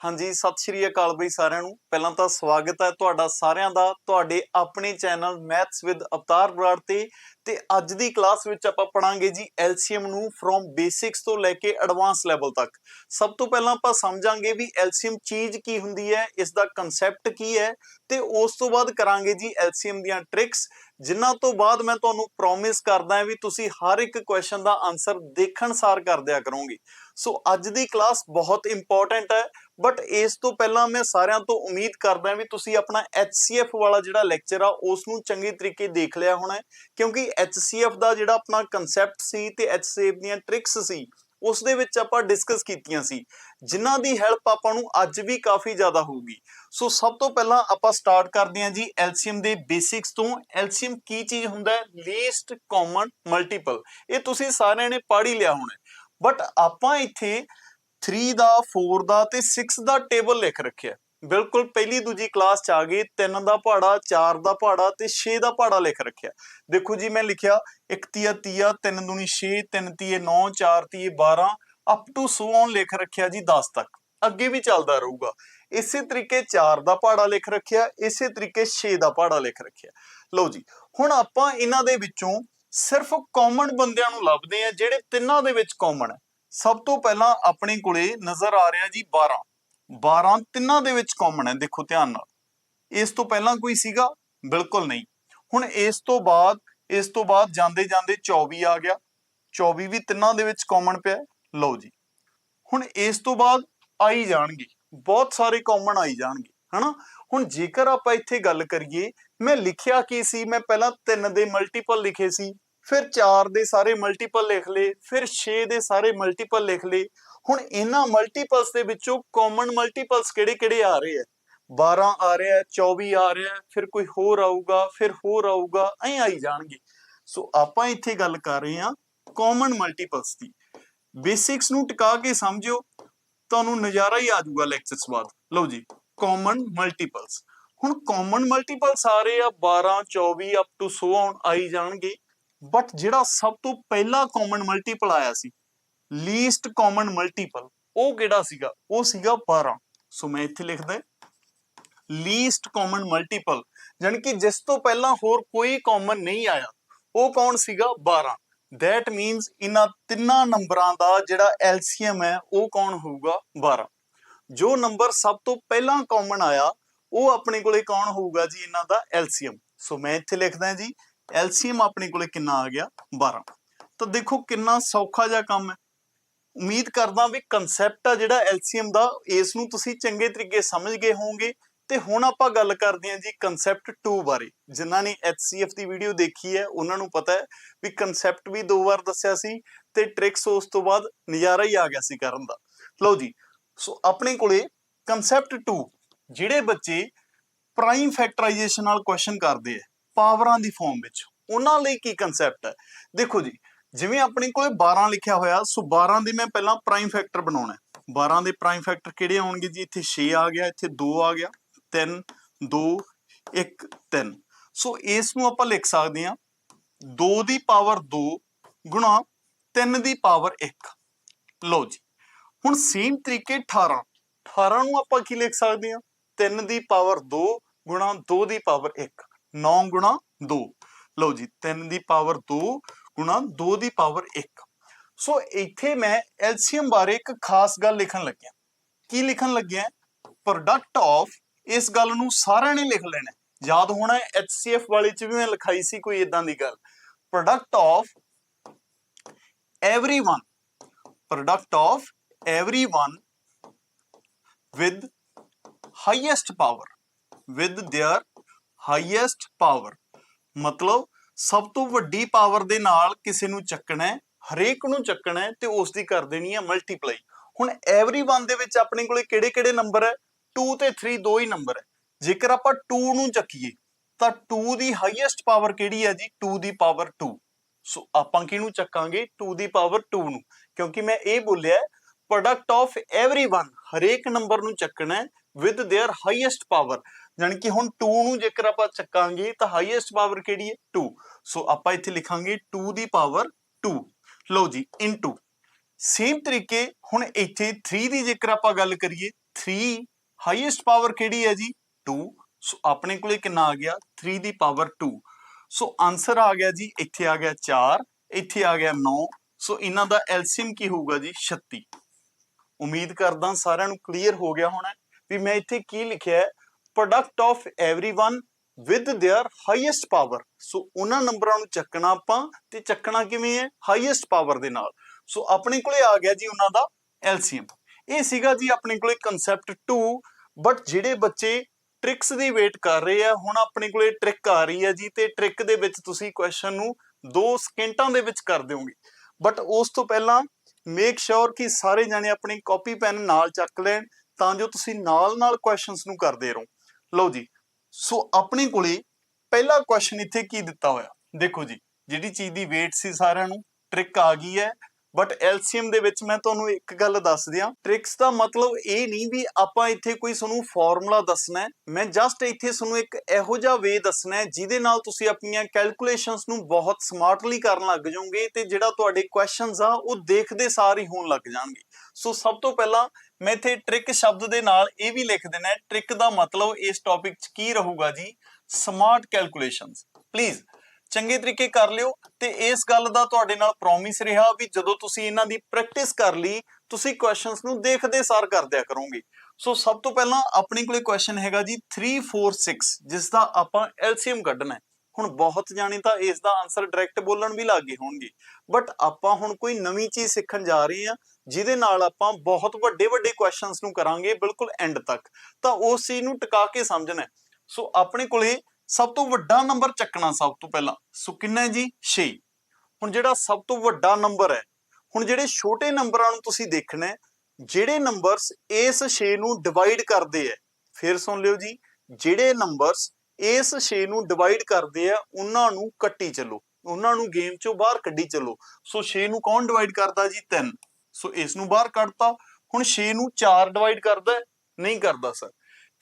ਹਾਂਜੀ, ਸਤਿ ਸ਼੍ਰੀ ਅਕਾਲ ਬਈ ਸਾਰਿਆਂ ਨੂੰ। ਪਹਿਲਾਂ ਤਾਂ ਸਵਾਗਤ ਹੈ ਤੁਹਾਡਾ ਸਾਰਿਆਂ ਦਾ। ਤੁਹਾਡੇ ਆਪਣੇ channel maths with Avtar Brar ਤੇ। ਤੇ ਅੱਜ ਦੀ ਕਲਾਸ ਵਿੱਚ ਆਪਾਂ ਪੜਾਂਗੇ ਜੀ ਐਲਸੀਐਮ ਨੂੰ ਫਰੋਮ ਬੇਸਿਕਸ ਤੋਂ ਲੈ ਕੇ ਐਡਵਾਂਸ ਲੈਵਲ ਤੱਕ। ਸਭ ਤੋਂ ਪਹਿਲਾਂ ਆਪਾਂ ਸਮਝਾਂਗੇ ਵੀ ਐਲਸੀਐਮ ਚੀਜ਼ ਕੀ ਹੁੰਦੀ ਹੈ ਇਸ ਦਾ ਕਨਸੈਪਟ ਕੀ ਹੈ। ਤੇ ਉਸ ਤੋਂ ਬਾਅਦ ਕਰਾਂਗੇ ਜੀ ਐਲਸੀਐਮ ਦੀਆਂ ਟ੍ਰਿਕਸ ਜਿਨ੍ਹਾਂ ਤੋਂ ਬਾਅਦ ਮੈਂ ਤੁਹਾਨੂੰ ਪ੍ਰੋਮਿਸ ਕਰਦਾ ਹਾਂ ਵੀ ਤੁਸੀਂ ਹਰ ਇੱਕ ਕੁਐਸਚਨ ਦਾ ਆਨਸਰ ਦੇਖਣ ਸਾਰ ਕਰ ਦਿਆ ਕਰੋਗੇ। ਸੋ ਅੱਜ ਦੀ ਕਲਾਸ ਬਹੁਤ ਇੰਪੋਰਟੈਂਟ ਹੈ। ਬਟ ਇਸ ਤੋਂ ਪਹਿਲਾਂ ਮੈਂ ਸਾਰਿਆਂ ਤੋਂ ਉਮੀਦ ਕਰਦਾ ਵੀ ਤੁਸੀਂ ਆਪਣਾ HCF ਵਾਲਾ ਜਿਹੜਾ ਲੈਕਚਰ ਆ ਉਸ ਨੂੰ ਚੰਗੇ ਤਰੀਕੇ ਦੇਖ ਲਿਆ ਹੋਣਾ ਹੈ। ਕਿਉਂਕਿ HCF ਦਾ ਜਿਹੜਾ ਆਪਣਾ ਕਨਸੈਪਟ ਸੀ ਤੇ HCF ਦੀਆਂ ਟ੍ਰਿਕਸ ਸੀ ਉਸ ਦੇ ਵਿੱਚ ਆਪਾਂ ਡਿਸਕਸ ਕੀਤੀਆਂ ਸੀ। ਜਿਨ੍ਹਾਂ ਦੀ ਹੈਲਪ ਆਪਾਂ ਨੂੰ ਅੱਜ ਵੀ ਕਾਫੀ ਜ਼ਿਆਦਾ ਹੋਊਗੀ। ਸੋ ਸਭ ਤੋਂ ਪਹਿਲਾਂ ਆਪਾਂ ਸਟਾਰਟ ਕਰਦੇ ਹਾਂ ਜੀ ਐਲਸੀਐਮ ਦੇ ਬੇਸਿਕਸ ਤੋਂ। ਐਲਸੀਐਮ ਕੀ ਚੀਜ਼ ਹੁੰਦਾ ਹੈ? ਲੀਸਟ ਕਾਮਨ ਮਲਟੀਪਲ ਇਹ ਤੁਸੀਂ ਸਾਰਿਆਂ ਨੇ ਪੜ੍ਹ ਹੀ ਲਿਆ ਹੋਣਾ ਬਟ ਆਪਾਂ ਇੱਥੇ 3 ਦਾ 4 ਦਾ ਤੇ 6 ਦਾ ਟੇਬਲ ਲਿਖ ਰੱਖਿਆ। ਬਿਲਕੁਲ ਪਹਿਲੀ ਦੂਜੀ ਕਲਾਸ ਚ ਆ ਗਏ 3 ਦਾ ਪਹਾੜਾ 4 ਦਾ ਪਹਾੜਾ ਤੇ 6 ਦਾ ਪਹਾੜਾ ਲਿਖ ਰੱਖਿਆ। ਦੇਖੋ ਜੀ ਮੈਂ ਲਿਖਿਆ 1 ਤੀਆ ਤੀਆ 3 ਦੂਣੀ 6 3 ਤੀਏ 9 4 ਤੀਏ 12 ਅਪ ਟੂ ਸੋ ਔਨ ਲਿਖ ਰੱਖਿਆ ਜੀ 10 ਤੱਕ। ਅੱਗੇ ਵੀ ਚੱਲਦਾ ਰਹੂਗਾ। ਇਸੇ ਤਰੀਕੇ 4 ਦਾ ਪਹਾੜਾ ਲਿਖ ਰੱਖਿਆ, ਇਸੇ ਤਰੀਕੇ 6 ਦਾ ਪਹਾੜਾ ਲਿਖ ਰੱਖਿਆ। ਲਓ ਜੀ, ਹੁਣ ਆਪਾਂ ਇਹਨਾਂ ਦੇ ਵਿੱਚੋਂ ਸਿਰਫ ਕਾਮਨ ਬੰਦਿਆਂ ਨੂੰ ਲੱਭਦੇ ਆ ਜਿਹੜੇ ਤਿੰਨਾਂ ਦੇ ਵਿੱਚ ਕਾਮਨ ਹੈ। ਸਭ ਤੋਂ ਪਹਿਲਾਂ ਆਪਣੇ ਕੋਲੇ ਨਜ਼ਰ ਆ ਰਿਹਾ ਜੀ 12 12 ਤਿੰਨਾਂ ਦੇ ਵਿੱਚ ਕਾਮਨ ਹੈ, ਦੇਖੋ ਧਿਆਨ ਨਾਲ। ਇਸ ਤੋਂ ਪਹਿਲਾਂ ਕੋਈ ਸੀਗਾ? ਬਿਲਕੁਲ ਨਹੀਂ। ਹੁਣ ਇਸ ਤੋਂ ਬਾਅਦ, ਇਸ ਤੋਂ ਬਾਅਦ ਜਾਂਦੇ ਜਾਂਦੇ 24 ਆ ਗਿਆ। 24 ਵੀ ਤਿੰਨਾਂ ਦੇ ਵਿੱਚ ਕਾਮਨ ਪਿਆ ਲਓ ਜੀ। ਹੁਣ ਇਸ ਤੋਂ ਬਾਅਦ ਆਈ ਜਾਣਗੇ। ਬਹੁਤ ਸਾਰੇ ਕਾਮਨ ਆਈ ਜਾਣਗੇ, ਹਨਾ? ਹੁਣ ਜੇਕਰ ਆਪਾਂ ਇੱਥੇ ਗੱਲ ਕਰੀਏ, ਮੈਂ ਲਿਖਿਆ ਕੀ ਸੀ? ਮੈਂ ਪਹਿਲਾਂ 3 ਦੇ ਮਲਟੀਪਲ ਲਿਖੇ ਸੀ। ਫਿਰ 4 ਦੇ ਸਾਰੇ ਮਲਟੀਪਲ ਲਿਖ ਲਏ, ਫਿਰ 6 ਦੇ ਸਾਰੇ ਮਲਟੀਪਲ ਲਿਖ ਲਏ। ਹੁਣ ਇਹਨਾਂ ਮਲਟੀਪਲਸ ਦੇ ਵਿੱਚੋਂ ਕਾਮਨ ਮਲਟੀਪਲਸ ਕਿਹੜੇ-ਕਿਹੜੇ ਆ ਰਹੇ ਆ? 12 ਆ ਰਿਹਾ ਹੈ 24 ਆ ਰਿਹਾ, ਫਿਰ ਕੋਈ ਹੋਰ ਆਊਗਾ, ਫਿਰ ਹੋਰ ਆਊਗਾ, ਐਂ ਆਈ ਜਾਣਗੇ। ਸੋ ਆਪਾਂ ਇੱਥੇ ਗੱਲ ਕਰ ਰਹੇ ਹਾਂ ਕਾਮਨ ਮਲਟੀਪਲਸ ਦੀ। ਬੇਸਿਕਸ ਨੂੰ ਟਿਕਾ ਕੇ ਸਮਝਿਓ, ਤੁਹਾਨੂੰ ਨਜ਼ਾਰਾ ਹੀ ਆ ਜਾਊਗਾ ਲੈਕਚਰਸ ਬਾਅਦ। ਲਓ ਜੀ ਕਾਮਨ ਮਲਟੀਪਲਸ ਹੁਣ ਕਾਮਨ ਮਲਟੀਪਲਸ ਆ ਰਹੇ ਆ 12 24 ਅਪ ਟੂ ਸੋ ਔਨ ਆਈ ਜਾਣਗੇ। ਬਟ ਜਿਹੜਾ ਸਭ ਤੋਂ ਪਹਿਲਾ ਕਾਮਨ ਮਲਟੀਪਲ ਆਇਆ ਸੀ ਲੀਸਟ ਕਾਮਨ ਮਲਟੀਪਲ ਉਹ ਕਿਹੜਾ ਸੀਗਾ? ਉਹ ਸੀਗਾ 12 ਸੋ ਮੈਂ ਇੱਥੇ ਲਿਖਦਾ ਲੀਸਟ ਕਾਮਨ ਮਲਟੀਪਲ ਯਾਨੀ ਕਿ ਜਿਸ ਤੋਂ ਪਹਿਲਾਂ ਹੋਰ ਕੋਈ ਕਾਮਨ ਨਹੀਂ ਆਇਆ, ਉਹ ਕੌਣ ਸੀਗਾ? 12 that ਮੀਨਸ ਇਹਨਾਂ ਤਿੰਨਾਂ ਨੰਬਰਾਂ ਦਾ ਜਿਹੜਾ LCM ਹੈ, ਉਹ ਕੌਣ ਹੋਊਗਾ? 12 ਜੋ ਨੰਬਰ ਸਭ ਤੋਂ ਪਹਿਲਾਂ ਕਾਮਨ ਆਇਆ, ਉਹ ਆਪਣੇ ਕੋਲੇ ਕੌਣ ਹੋਊਗਾ ਜੀ? ਇਹਨਾਂ ਦਾ LCM ਸੋ ਮੈਂ ਇੱਥੇ ਲਿਖਦਾ ਜੀ LCM ਆਪਣੇ ਕੋਲੇ ਕਿੰਨਾ ਆ ਗਿਆ? 12 ਤਾਂ ਦੇਖੋ ਕਿੰਨਾ ਸੌਖਾ ਜਿਹਾ ਕੰਮ ਹੈ। ਉਮੀਦ ਕਰਦਾ ਵੀ ਕਨਸੈਪਟ ਆ ਜਿਹੜਾ LCM ਦਾ, ਇਸ ਨੂੰ ਤੁਸੀਂ ਚੰਗੇ ਤਰੀਕੇ ਸਮਝ ਗਏ ਹੋਵੋਗੇ। ਤੇ ਹੁਣ ਆਪਾਂ ਗੱਲ ਕਰਦੇ ਹਾਂ ਜੀ ਕਨਸੈਪਟ 2 ਬਾਰੇ। ਜਿਨ੍ਹਾਂ ਨੇ HCF ਦੀ ਵੀਡੀਓ ਦੇਖੀ ਹੈ, ਉਹਨਾਂ ਨੂੰ ਪਤਾ ਹੈ ਵੀ ਕਨਸੈਪਟ ਵੀ ਦੋ ਵਾਰ ਦੱਸਿਆ ਸੀ ਤੇ ਟ੍ਰਿਕਸ ਉਸ ਤੋਂ ਬਾਅਦ ਨਜ਼ਾਰਾ ਹੀ ਆ ਗਿਆ ਸੀ ਕਰਨ ਦਾ। ਲਓ ਜੀ, ਸੋ ਆਪਣੇ ਕੋਲੇ ਕਨਸੈਪਟ 2 ਜਿਹੜੇ ਬੱਚੇ ਪ੍ਰਾਈਮ ਫੈਕਟਰਾਈਜੇਸ਼ਨ ਨਾਲ ਕੁਐਸਚਨ ਕਰਦੇ ਆ ਪਾਵਰਾਂ ਦੀ ਫਾਰਮ ਵਿੱਚ। ਉਹਨਾਂ ਲਈ ਕੀ ਕਨਸੈਪਟ ਹੈ? ਦੇਖੋ ਜੀ, ਜਿਵੇਂ ਆਪਣੇ ਕੋਲੇ 12 ਲਿਖਿਆ ਹੋਇਆ, ਸੋ 12 ਦੇ ਮੈਂ ਪਹਿਲਾਂ ਪ੍ਰਾਈਮ ਫੈਕਟਰ ਬਣਾਉਣਾ ਹੈ। 12 ਦੇ ਪ੍ਰਾਈਮ ਫੈਕਟਰ ਕਿਹੜੇ ਹੋਣਗੇ ਜੀ? ਇੱਥੇ 6 ਆ ਗਿਆ, ਇੱਥੇ 2 ਆ ਗਿਆ 3 2 1 3 ਸੋ ਇਸ ਨੂੰ ਆਪਾਂ ਲਿਖ ਸਕਦੇ ਹਾਂ 2 ਦੀ ਪਾਵਰ 2 ਗੁਣਾ 3 ਦੀ ਪਾਵਰ 1 ਲਓ ਜੀ, ਹੁਣ ਸੇਮ ਤਰੀਕੇ 18 18 ਨੂੰ ਆਪਾਂ ਕੀ ਲਿਖ ਸਕਦੇ ਹਾਂ? 3 ਦੀ ਪਾਵਰ 2 ਗੁਣਾ 2 ਦੀ ਪਾਵਰ 1 9 ਗੁਣਾ 2 ਲਓ ਜੀ 3 ਦੀ ਪਾਵਰ 2 ਗੁਣਾ 2 ਦੀ ਪਾਵਰ 1 ਸੋ ਇੱਥੇ ਮੈਂ ਐਲਸੀਐਮ ਬਾਰੇ ਇੱਕ ਖਾਸ ਗੱਲ ਲਿਖਣ ਲੱਗਿਆ। ਕੀ ਲਿਖਣ ਲੱਗਿਆ? ਪ੍ਰੋਡਕਟ ਆਫ ਇਸ ਗੱਲ ਨੂੰ ਸਾਰਿਆਂ ਨੇ ਲਿਖ ਲੈਣਾ। ਯਾਦ ਹੋਣਾ ਹੈ HCF ਵਾਲੇ ਚ ਵੀ ਮੈਂ ਲਿਖਾਈ ਸੀ ਕੋਈ ਇਦਾਂ ਦੀ ਗੱਲ। Product of everyone, product of everyone with highest power with their highest power ਮਤਲਬ ਸਭ ਤੋਂ ਵੱਡੀ ਪਾਵਰ ਦੇ ਨਾਲ ਕਿਸੇ ਨੂੰ ਚੱਕਣਾ ਹੈ ਹਰੇਕ ਨੂੰ ਚੱਕਣਾ ਹੈ ਤੇ ਉਸ ਦੀ ਕਰ ਦੇਣੀ ਹੈ ਮਲਟੀਪਲਾਈ ਹੁਣ everyone ਦੇ ਵਿੱਚ ਆਪਣੇ ਕੋਲੇ ਕਿਹੜੇ ਕਿਹੜੇ ਨੰਬਰ ਹੈ 2 ਤੇ 3 ਦੋ ਹੀ ਨੰਬਰ ਹੈ ਜੇਕਰ ਆਪਾਂ 2 ਨੂੰ ਚੱਕੀਏ ਤਾਂ 2 ਦੀ ਹਾਈਐਸਟ ਪਾਵਰ ਕਿਹੜੀ ਹੈ ਜੀ 2 ਦੀ ਪਾਵਰ 2 ਸੋ ਆਪਾਂ ਕਿਹਨੂੰ ਚੱਕਾਂਗੇ 2 ਦੀ ਪਾਵਰ 2 ਨੂੰ ਕਿਉਂਕਿ ਮੈਂ ਇਹ ਬੋਲਿਆ ਪ੍ਰੋਡਕਟ ਆਫ एवरीवन ਹਰੇਕ ਨੰਬਰ ਨੂੰ ਚੱਕਣਾ ਹੈ ਵਿਦ देयर ਹਾਈਐਸਟ ਪਾਵਰ ਯਾਨੀ ਕਿ ਹੁਣ 2 ਨੂੰ ਜੇਕਰ ਆਪਾਂ ਚੱਕਾਂਗੇ ਤਾਂ ਹਾਈਐਸਟ ਪਾਵਰ ਕਿਹੜੀ ਹੈ? 2 ਸੋ ਆਪਾਂ ਇੱਥੇ ਲਿਖਾਂਗੇ 2 ਦੀ ਪਾਵਰ 2 ਲਓ ਜੀ ਇਨਟੂ ਸੇਮ ਤਰੀਕੇ ਹੁਣ ਇੱਥੇ 3 ਦੀ ਜੇਕਰ ਆਪਾਂ ਗੱਲ ਕਰੀਏ 3 ਹਾਈਐਸਟ ਪਾਵਰ ਕਿਹੜੀ ਹੈ ਜੀ? 2 ਸੋ ਆਪਣੇ ਕੋਲੇ ਕਿੰਨਾ ਆ ਗਿਆ 3 ਦੀ ਪਾਵਰ 2 ਸੋ ਆਨਸਰ ਆ ਗਿਆ ਜੀ, ਇੱਥੇ ਆ ਗਿਆ 4 ਇੱਥੇ ਆ ਗਿਆ 9 ਸੋ ਇਹਨਾਂ ਦਾ ਐਲਸੀਐਮ ਕੀ ਹੋਊਗਾ ਜੀ? 36 ਉਮੀਦ ਕਰਦਾ ਸਾਰਿਆਂ ਨੂੰ ਕਲੀਅਰ ਹੋ ਗਿਆ ਹੋਣਾ ਵੀ ਮੈਂ ਇੱਥੇ ਕੀ ਲਿਖਿਆ product of everyone with their highest power so ਉਹਨਾਂ ਨੰਬਰਾਂ ਨੂੰ ਚੱਕਣਾ ਆਪਾਂ ਤੇ ਚੱਕਣਾ ਕਿਵੇਂ ਹੈ ਹਾਈਐਸਟ ਪਾਵਰ ਦੇ ਨਾਲ ਸੋ ਆਪਣੇ ਕੋਲੇ ਆ ਗਿਆ ਜੀ ਉਹਨਾਂ ਦਾ ਐਲਸੀਐਮ ਇਹ ਸੀਗਾ ਜੀ ਆਪਣੇ ਕੋਲੇ ਕਨਸੈਪਟ 2 ਬਟ ਜਿਹੜੇ ਬੱਚੇ ਟ੍ਰਿਕਸ ਦੀ ਵੇਟ ਕਰ ਰਹੇ ਆ ਹੁਣ ਆਪਣੇ ਕੋਲੇ ਟ੍ਰਿਕ ਆ ਰਹੀ ਹੈ ਜੀ ਤੇ ਟ੍ਰਿਕ ਦੇ ਵਿੱਚ ਤੁਸੀਂ ਕੁਐਸਚਨ ਨੂੰ 2 ਸਕਿੰਟਾਂ ਦੇ ਵਿੱਚ ਕਰ ਦਿਓਗੇ ਬਟ ਉਸ ਤੋਂ ਪਹਿਲਾਂ ਮੇਕ ਸ਼ੋਰ ਕਿ ਸਾਰੇ ਜਾਣੇ ਆਪਣੀ ਕਾਪੀ ਪੈਨ ਨਾਲ ਚੱਕ ਲੈਣ ਤਾਂ ਜੋ ਤੁਸੀਂ ਨਾਲ-ਨਾਲ ਕੁਐਸਚਨਸ ਨੂੰ ਕਰਦੇ ਰਹੋ ਲਓ ਜੀ, ਸੋ ਆਪਣੇ ਕੋਲੇ ਪਹਿਲਾ ਕੁਐਸਚਨ ਇੱਥੇ ਕੀ ਦਿੱਤਾ ਹੋਇਆ? ਦੇਖੋ ਜੀ, ਜਿਹੜੀ ਚੀਜ਼ ਦੀ ਵੇਟ ਸੀ ਸਾਰਿਆਂ ਨੂੰ ਟ੍ਰਿਕ ਆ ਗਈ ਹੈ। ਬਟ ਐਲਸੀਐਮ ਦੇ ਵਿੱਚ ਮੈਂ ਤੁਹਾਨੂੰ ਇੱਕ ਗੱਲ ਦੱਸ ਦਿਆਂ। ਟ੍ਰਿਕਸ ਦਾ ਮਤਲਬ ਇਹ ਨਹੀਂ ਵੀ ਆਪਾਂ ਇੱਥੇ ਕੋਈ ਤੁਹਾਨੂੰ ਫਾਰਮੂਲਾ ਦੱਸਣਾ ਹੈ। ਮੈਂ ਜਸਟ ਇੱਥੇ ਤੁਹਾਨੂੰ ਇੱਕ ਇਹੋ ਜਿਹਾ ਵੇ ਦੱਸਣਾ ਹੈ, ਜਿਹਦੇ ਨਾਲ ਤੁਸੀਂ ਆਪਣੀਆਂ ਕੈਲਕੂਲੇਸ਼ਨਸ ਨੂੰ ਬਹੁਤ ਸਮਾਰਟਲੀ ਕਰਨ ਲੱਗ ਜਾਓਗੇ ਤੇ ਜਿਹੜਾ ਤੁਹਾਡੇ ਕੁਐਸਚਨਸ ਆ, ਉਹ ਦੇਖਦੇ ਸਾਰ ਹੀ ਹੋਣ ਲੱਗ ਜਾਣਗੇ। ਸੋ ਸਭ ਤੋਂ ਪਹਿਲਾਂ ਮੈਂ ਇੱਥੇ ਟ੍ਰਿਕ ਸ਼ਬਦ ਦੇ ਨਾਲ ਇਹ ਵੀ ਲਿਖ ਦੇਣਾ ਹੈ। ਟ੍ਰਿਕ ਦਾ ਮਤਲਬ ਇਸ ਟੌਪਿਕ 'ਚ ਕੀ ਰਹੂਗਾ ਜੀ? ਸਮਾਰਟ ਕੈਲਕੂਲੇਸ਼ਨਸ ਪਲੀਜ਼ ਚੰਗੇ ਤਰੀਕੇ ਕਰ ਲਿਓ ਤੇ ਇਸ ਗੱਲ ਦਾ ਤੁਹਾਡੇ ਨਾਲ ਪ੍ਰੋਮਿਸ ਰਿਹਾ ਵੀ ਜਦੋਂ ਤੁਸੀਂ ਇਹਨਾਂ ਦੀ ਪ੍ਰੈਕਟਿਸ ਕਰ ਲਈ, ਤੁਸੀਂ ਕੁਐਸਚਨਸ ਨੂੰ ਦੇਖਦੇ ਸਾਰ ਕਰਦਿਆ ਕਰੋਗੇ। ਸੋ ਸਭ ਤੋਂ ਪਹਿਲਾਂ ਆਪਣੇ ਕੋਲੇ ਕੁਐਸਚਨ ਹੈਗਾ ਜੀ 346 ਜਿਸ ਦਾ ਆਪਾਂ ਐਲਸੀਐਮ ਕੱਢਣਾ ਹੈ। ਹੁਣ ਬਹੁਤ ਜਾਣੇ ਤਾਂ ਇਸ ਦਾ ਆਨਸਰ ਡਾਇਰੈਕਟ ਬੋਲਣ ਵੀ ਲੱਗੇ ਹੋਣਗੇ। ਬਟ ਆਪਾਂ ਹੁਣ ਕੋਈ ਨਵੀਂ ਚੀਜ਼ ਸਿੱਖਣ ਜਾ ਰਹੇ ਹਾਂ, ਜਿਹਦੇ ਨਾਲ ਆਪਾਂ ਬਹੁਤ ਵੱਡੇ ਵੱਡੇ ਕੁਐਸਚਨਸ ਨੂੰ ਕਰਾਂਗੇ ਬਿਲਕੁਲ ਐਂਡ ਤੱਕ। ਤਾਂ ਉਸ ਚੀਜ਼ ਨੂੰ ਟਿਕਾ ਕੇ ਸਮਝਣਾ ਸੋ ਆਪਣੇ ਕੋਲੇ ਸਭ ਤੋਂ ਵੱਡਾ ਨੰਬਰ ਚੱਕਣਾ ਸਭ ਤੋਂ ਪਹਿਲਾਂ। ਸੋ ਕਿੰਨਾ ਹੈ ਜੀ? 6 ਹੁਣ ਜਿਹੜਾ ਸਭ ਤੋਂ ਵੱਡਾ ਨੰਬਰ ਹੈ, ਹੁਣ ਜਿਹੜੇ ਛੋਟੇ ਨੰਬਰਾਂ ਨੂੰ ਤੁਸੀਂ ਦੇਖਣਾ ਜਿਹੜੇ ਨੰਬਰਸ ਇਸ 6 ਨੂੰ ਡਿਵਾਈਡ ਕਰਦੇ ਆ ਫਿਰ ਸੁਣ ਲਿਓ ਜੀ, ਜਿਹੜੇ ਨੰਬਰਸ ਇਸ 6 ਨੂੰ ਡਿਵਾਈਡ ਕਰਦੇ ਆ ਉਹਨਾਂ ਨੂੰ ਕੱਟੀ ਚੱਲੋ। ਉਹਨਾਂ ਨੂੰ ਗੇਮ ਚੋਂ ਬਾਹਰ ਕੱਢੀ ਚੱਲੋ। ਸੋ 6 ਨੂੰ ਕੌਣ ਡਿਵਾਈਡ ਕਰਦਾ ਜੀ? 3 ਸੋ ਇਸ ਨੂੰ ਬਾਹਰ ਕੱਢਤਾ। ਹੁਣ 6 ਨੂੰ 4 ਡਿਵਾਈਡ ਕਰਦਾ ਨਹੀਂ ਕਰਦਾ ਸਰ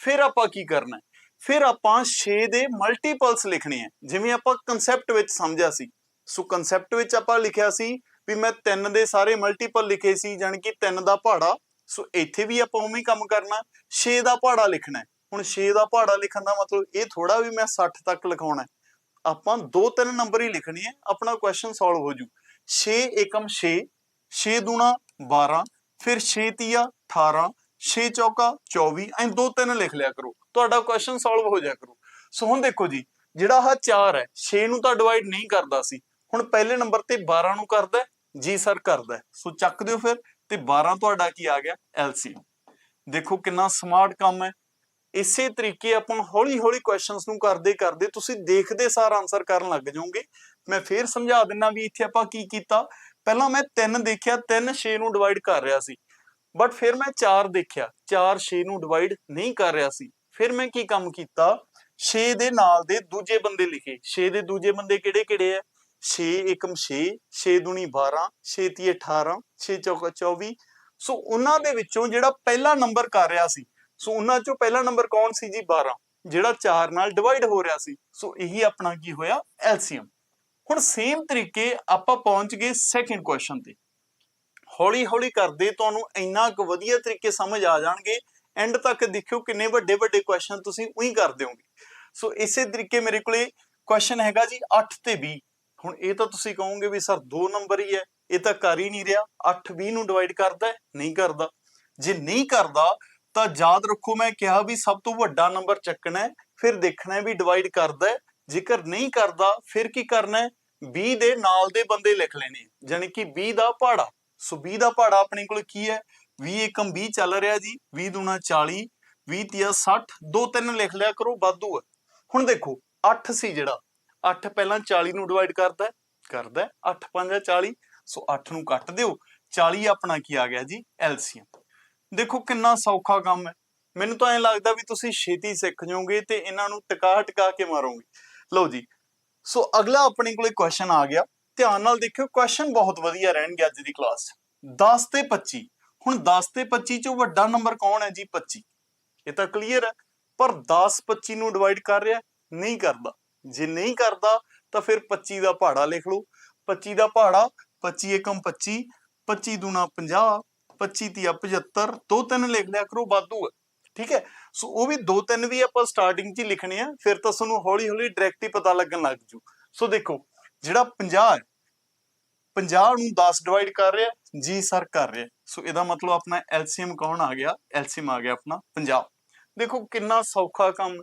ਫਿਰ ਆਪਾਂ ਕੀ ਕਰਨਾ ਫਿਰ ਆਪਾਂ 6 ਦੇ ਮਲਟੀਪਲਸ ਲਿਖਣੇ ਆ। ਜਿਵੇਂ ਆਪਾਂ ਕਨਸੈਪਟ ਵਿੱਚ ਸਮਝਿਆ ਸੀ। ਸੋ ਕਨਸੈਪਟ ਵਿੱਚ ਆਪਾਂ ਲਿਖਿਆ ਸੀ ਵੀ ਮੈਂ 3 ਦੇ ਸਾਰੇ ਮਲਟੀਪਲ ਲਿਖੇ ਸੀ, ਜਾਣੀ ਕਿ 3 ਦਾ ਪਹਾੜਾ ਸੋ ਇੱਥੇ ਵੀ ਆਪਾਂ ਉਵੇਂ ਹੀ ਕੰਮ ਕਰਨਾ। 6 ਦਾ ਪਹਾੜਾ ਲਿਖਣਾ ਹੁਣ 6 ਦਾ ਪਹਾੜਾ ਲਿਖਣ ਦਾ ਮਤਲਬ ਇਹ ਥੋੜਾ ਵੀ ਮੈਂ 60 ਤੱਕ ਲਿਖਾਉਣਾ ਆਪਾਂ ਦੋ ਤਿੰਨ ਨੰਬਰ ਹੀ ਲਿਖਣੇ ਹੈ ਆਪਣਾ ਕੁਐਸਚਨ ਸੋਲਵ ਹੋ ਜੂ। 6 ਏਕਮ 6 6 ਦੂਣਾ 12 ਫਿਰ 6 ਤੀਆ 18 6 ਚੌਕਾ 24 ਐਂ ਦੋ ਤਿੰਨ ਲਿਖ ਲਿਆ ਕਰੋ। ਤੁਹਾਡਾ ਕੁਐਸਚਨ ਸੋਲਵ ਹੋ ਜਾਇਆ ਕਰੂ। ਸੋ ਹੁਣ ਦੇਖੋ ਜੀ, ਜਿਹੜਾ ਆਹ 4 ਹੈ 6 ਨੂੰ ਤਾਂ ਡਿਵਾਈਡ ਨਹੀਂ ਕਰਦਾ ਸੀ। ਹੁਣ ਪਹਿਲੇ ਨੰਬਰ ਤੇ 12 ਨੂੰ ਕਰਦਾ ਜੀ ਸਰ ਕਰਦਾ ਸੋ ਚੱਕ ਦਿਓ ਫਿਰ, ਤੇ 12 ਤੁਹਾਡਾ ਕੀ ਆ ਗਿਆ? ਐਲਸੀਐਮ ਦੇਖੋ ਕਿੰਨਾ ਸਮਾਰਟ ਕੰਮ ਹੈ। ਇਸੇ ਤਰੀਕੇ ਆਪਾਂ ਹੌਲੀ ਹੌਲੀ ਕੁਐਸਚਨਸ ਨੂੰ ਕਰਦੇ ਕਰਦੇ ਤੁਸੀਂ ਦੇਖਦੇ ਸਾਰ ਆਨਸਰ ਕਰਨ ਲੱਗ ਜਾਓਗੇ। ਮੈਂ ਫੇਰ ਸਮਝਾ ਦਿੰਨਾ ਵੀ ਇੱਥੇ ਆਪਾਂ ਕੀ ਕੀਤਾ। ਪਹਿਲਾਂ ਮੈਂ 3 ਦੇਖਿਆ 3 6 ਨੂੰ ਡਿਵਾਈਡ ਕਰ ਰਿਹਾ ਸੀ। ਬਟ ਫਿਰ ਮੈਂ 4 ਦੇਖਿਆ। 4 6 ਨੂੰ ਡਿਵਾਈਡ ਨਹੀਂ ਕਰ ਰਿਹਾ ਸੀ। ਫਿਰ ਮੈਂ ਕੀ ਕੰਮ ਕੀਤਾ? 6 ਦੇ ਨਾਲ ਦੇ ਦੂਜੇ ਬੰਦੇ ਲਿਖੇ। 6 ਦੇ ਦੂਜੇ ਬੰਦੇ ਕਿਹੜੇ ਕਿਹੜੇ ਆ? 6 ਏਕਮ 6 6 ਦੁਨੀ 12 6 ਤੀਏ 18 6 ਚੌਕਾ 24 ਸੋ ਉਹਨਾਂ ਦੇ ਵਿੱਚੋਂ ਜਿਹੜਾ ਪਹਿਲਾ ਨੰਬਰ ਕਰ ਰਿਹਾ ਸੀ ਸੋ ਉਹਨਾਂ ਚੋਂ ਪਹਿਲਾ ਨੰਬਰ ਕੌਣ ਸੀ ਜੀ? 12 ਜਿਹੜਾ 4 ਨਾਲ ਡਿਵਾਈਡ ਹੋ ਰਿਹਾ ਸੀ ਸੋ ਇਹੀ ਆਪਣਾ ਕੀ ਹੋਇਆ? ਐਲਸੀਐਮ ਹੁਣ ਸੇਮ ਤਰੀਕੇ ਆਪਾਂ ਪਹੁੰਚ ਗਏ ਸੈਕਿੰਡ ਕੁਐਸਚਨ ਤੇ। ਹੌਲੀ ਹੌਲੀ ਕਰਦੇ, ਤੁਹਾਨੂੰ ਇੰਨਾ ਕੁ ਵਧੀਆ ਤਰੀਕੇ ਸਮਝ ਆ ਜਾਣਗੇ। ਐਂਡ ਤੱਕ ਦੇਖਿਓ ਕਿੰਨੇ ਵੱਡੇ ਵੱਡੇ ਕੁਐਸਚਨ ਤੁਸੀਂ ਉਹੀ ਕਰ ਦਿਓਗੇ ਸੋ ਇਸੇ ਤਰੀਕੇ ਮੇਰੇ ਕੋਲੇ ਕੁਐਸਚਨ ਹੈਗਾ ਜੀ 8 ਤੇ 20 ਹੁਣ ਇਹ ਤਾਂ ਤੁਸੀਂ ਕਹੋਗੇ ਵੀ ਸਰ ਦੋ ਨੰਬਰ ਹੀ ਹੈ, ਇਹ ਤਾਂ ਕਰ ਹੀ ਨਹੀਂ ਰਿਹਾ। 8 20 ਨੂੰ ਡਿਵਾਈਡ ਕਰਦਾ ਨਹੀਂ ਕਰਦਾ। ਜੇ ਨਹੀਂ ਕਰਦਾ, ਤਾਂ ਯਾਦ ਰੱਖੋ ਮੈਂ ਕਿਹਾ ਵੀ ਸਭ ਤੋਂ ਵੱਡਾ ਨੰਬਰ ਚੱਕਣਾ ਹੈ, ਫਿਰ ਦੇਖਣਾ ਵੀ ਡਿਵਾਈਡ ਕਰਦਾ ਹੈ। ਜੇਕਰ ਨਹੀਂ ਕਰਦਾ, ਫਿਰ ਕੀ ਕਰਨਾ ਹੈ? 20 ਦੇ ਨਾਲ ਦੇ ਬੰਦੇ ਲਿਖ ਲੈਣੇ ਯਾਨੀ ਕਿ 20 ਦਾ ਪਹਾੜਾ। ਸੋ 20 ਦਾ ਪਹਾੜਾ ਆਪਣੇ ਕੋਲ ਕੀ ਹੈ? 20 ਏਕਮ 20 ਚੱਲ ਰਿਹਾ ਜੀ 20 ਦੂਣਾ 40 20 ਤੀਆ 60 ਦੋ ਤਿੰਨ ਲਿਖ ਲਿਆ ਕਰੋ, ਵਾਧੂ ਹੈ। ਹੁਣ ਦੇਖੋ 8 ਸੀ ਜਿਹੜਾ 8 ਪਹਿਲਾਂ 40 ਨੂੰ ਡਿਵਾਈਡ ਕਰਦਾ ਕਰਦਾ ਹੈ 8 5 40 ਸੋ 8 ਨੂੰ ਕੱਟ ਦਿਓ 40 ਆਪਣਾ ਕੀ ਆ ਗਿਆ ਜੀ? ਐਲਸੀਐਮ ਦੇਖੋ ਕਿੰਨਾ ਸੌਖਾ ਕੰਮ ਹੈ। ਮੈਨੂੰ ਤਾਂ ਐਂ ਲੱਗਦਾ ਵੀ ਤੁਸੀਂ ਛੇਤੀ ਸਿੱਖ ਜਾਓਗੇ ਤੇ ਇਹਨਾਂ ਨੂੰ ਟਿਕਾ ਟਿਕਾ ਕੇ ਮਾਰੋਗੇ। ਲਓ ਜੀ, ਸੋ ਅਗਲਾ ਆਪਣੇ ਕੋਲੇ ਕੁਐਸਚਨ ਆ ਗਿਆ। ਧਿਆਨ ਨਾਲ ਦੇਖਿਓ ਕੁਐਸਚਨ ਬਹੁਤ ਵਧੀਆ ਰਹਿਣਗੇ ਅੱਜ ਦੀ ਕਲਾਸ 10 ਤੇ 25 ਹੁਣ 10 ਤੇ 25 ਚੋਂ ਵੱਡਾ ਨੰਬਰ ਕੌਣ ਹੈ ਜੀ? 25 ਇਹ ਤਾਂ ਕਲੀਅਰ ਹੈ। ਪਰ 10 25 ਨੂੰ ਡਿਵਾਈਡ ਕਰ ਰਿਹਾ, ਨਹੀਂ ਕਰਦਾ। ਜੇ ਨਹੀਂ ਕਰਦਾ, ਤਾਂ ਫਿਰ 25 ਦਾ ਪਹਾੜਾ ਲਿਖ ਲਓ। 25 ਦਾ ਪਹਾੜਾ 25 ਏਕਮ 25 25 ਦੂਣਾ 50 25 ਤੀਆ 75 ਦੋ ਤਿੰਨ ਲਿਖ ਲਿਆ ਕਰੋ, ਵਾਧੂ ਹੈ। ਠੀਕ ਹੈ? ਸੋ ਉਹ ਵੀ ਦੋ ਤਿੰਨ ਵੀ ਆਪਾਂ ਸਟਾਰਟਿੰਗ 'ਚ ਹੀ ਲਿਖਣੇ ਆ, ਫਿਰ ਤਾਂ ਤੁਹਾਨੂੰ ਹੌਲੀ ਹੌਲੀ ਡਾਇਰੈਕਟ ਹੀ ਪਤਾ ਲੱਗਣ ਲੱਗ ਜੂ। ਸੋ ਦੇਖੋ ਜਿਹੜਾ 50 ਹੈ 50 ਨੂੰ 10 ਡਿਵਾਈਡ ਕਰ ਰਿਹਾ ਜੀ ਸਰ ਕਰ ਰਿਹਾ। ਸੋ ਇਹਦਾ ਮਤਲਬ ਆਪਣਾ ਐਲਸੀਐਮ ਕੌਣ ਆ ਗਿਆ? ਐਲਸੀਐਮ ਆ ਗਿਆ ਆਪਣਾ 50 ਦੇਖੋ, ਕਿੰਨਾ ਸੌਖਾ ਕੰਮ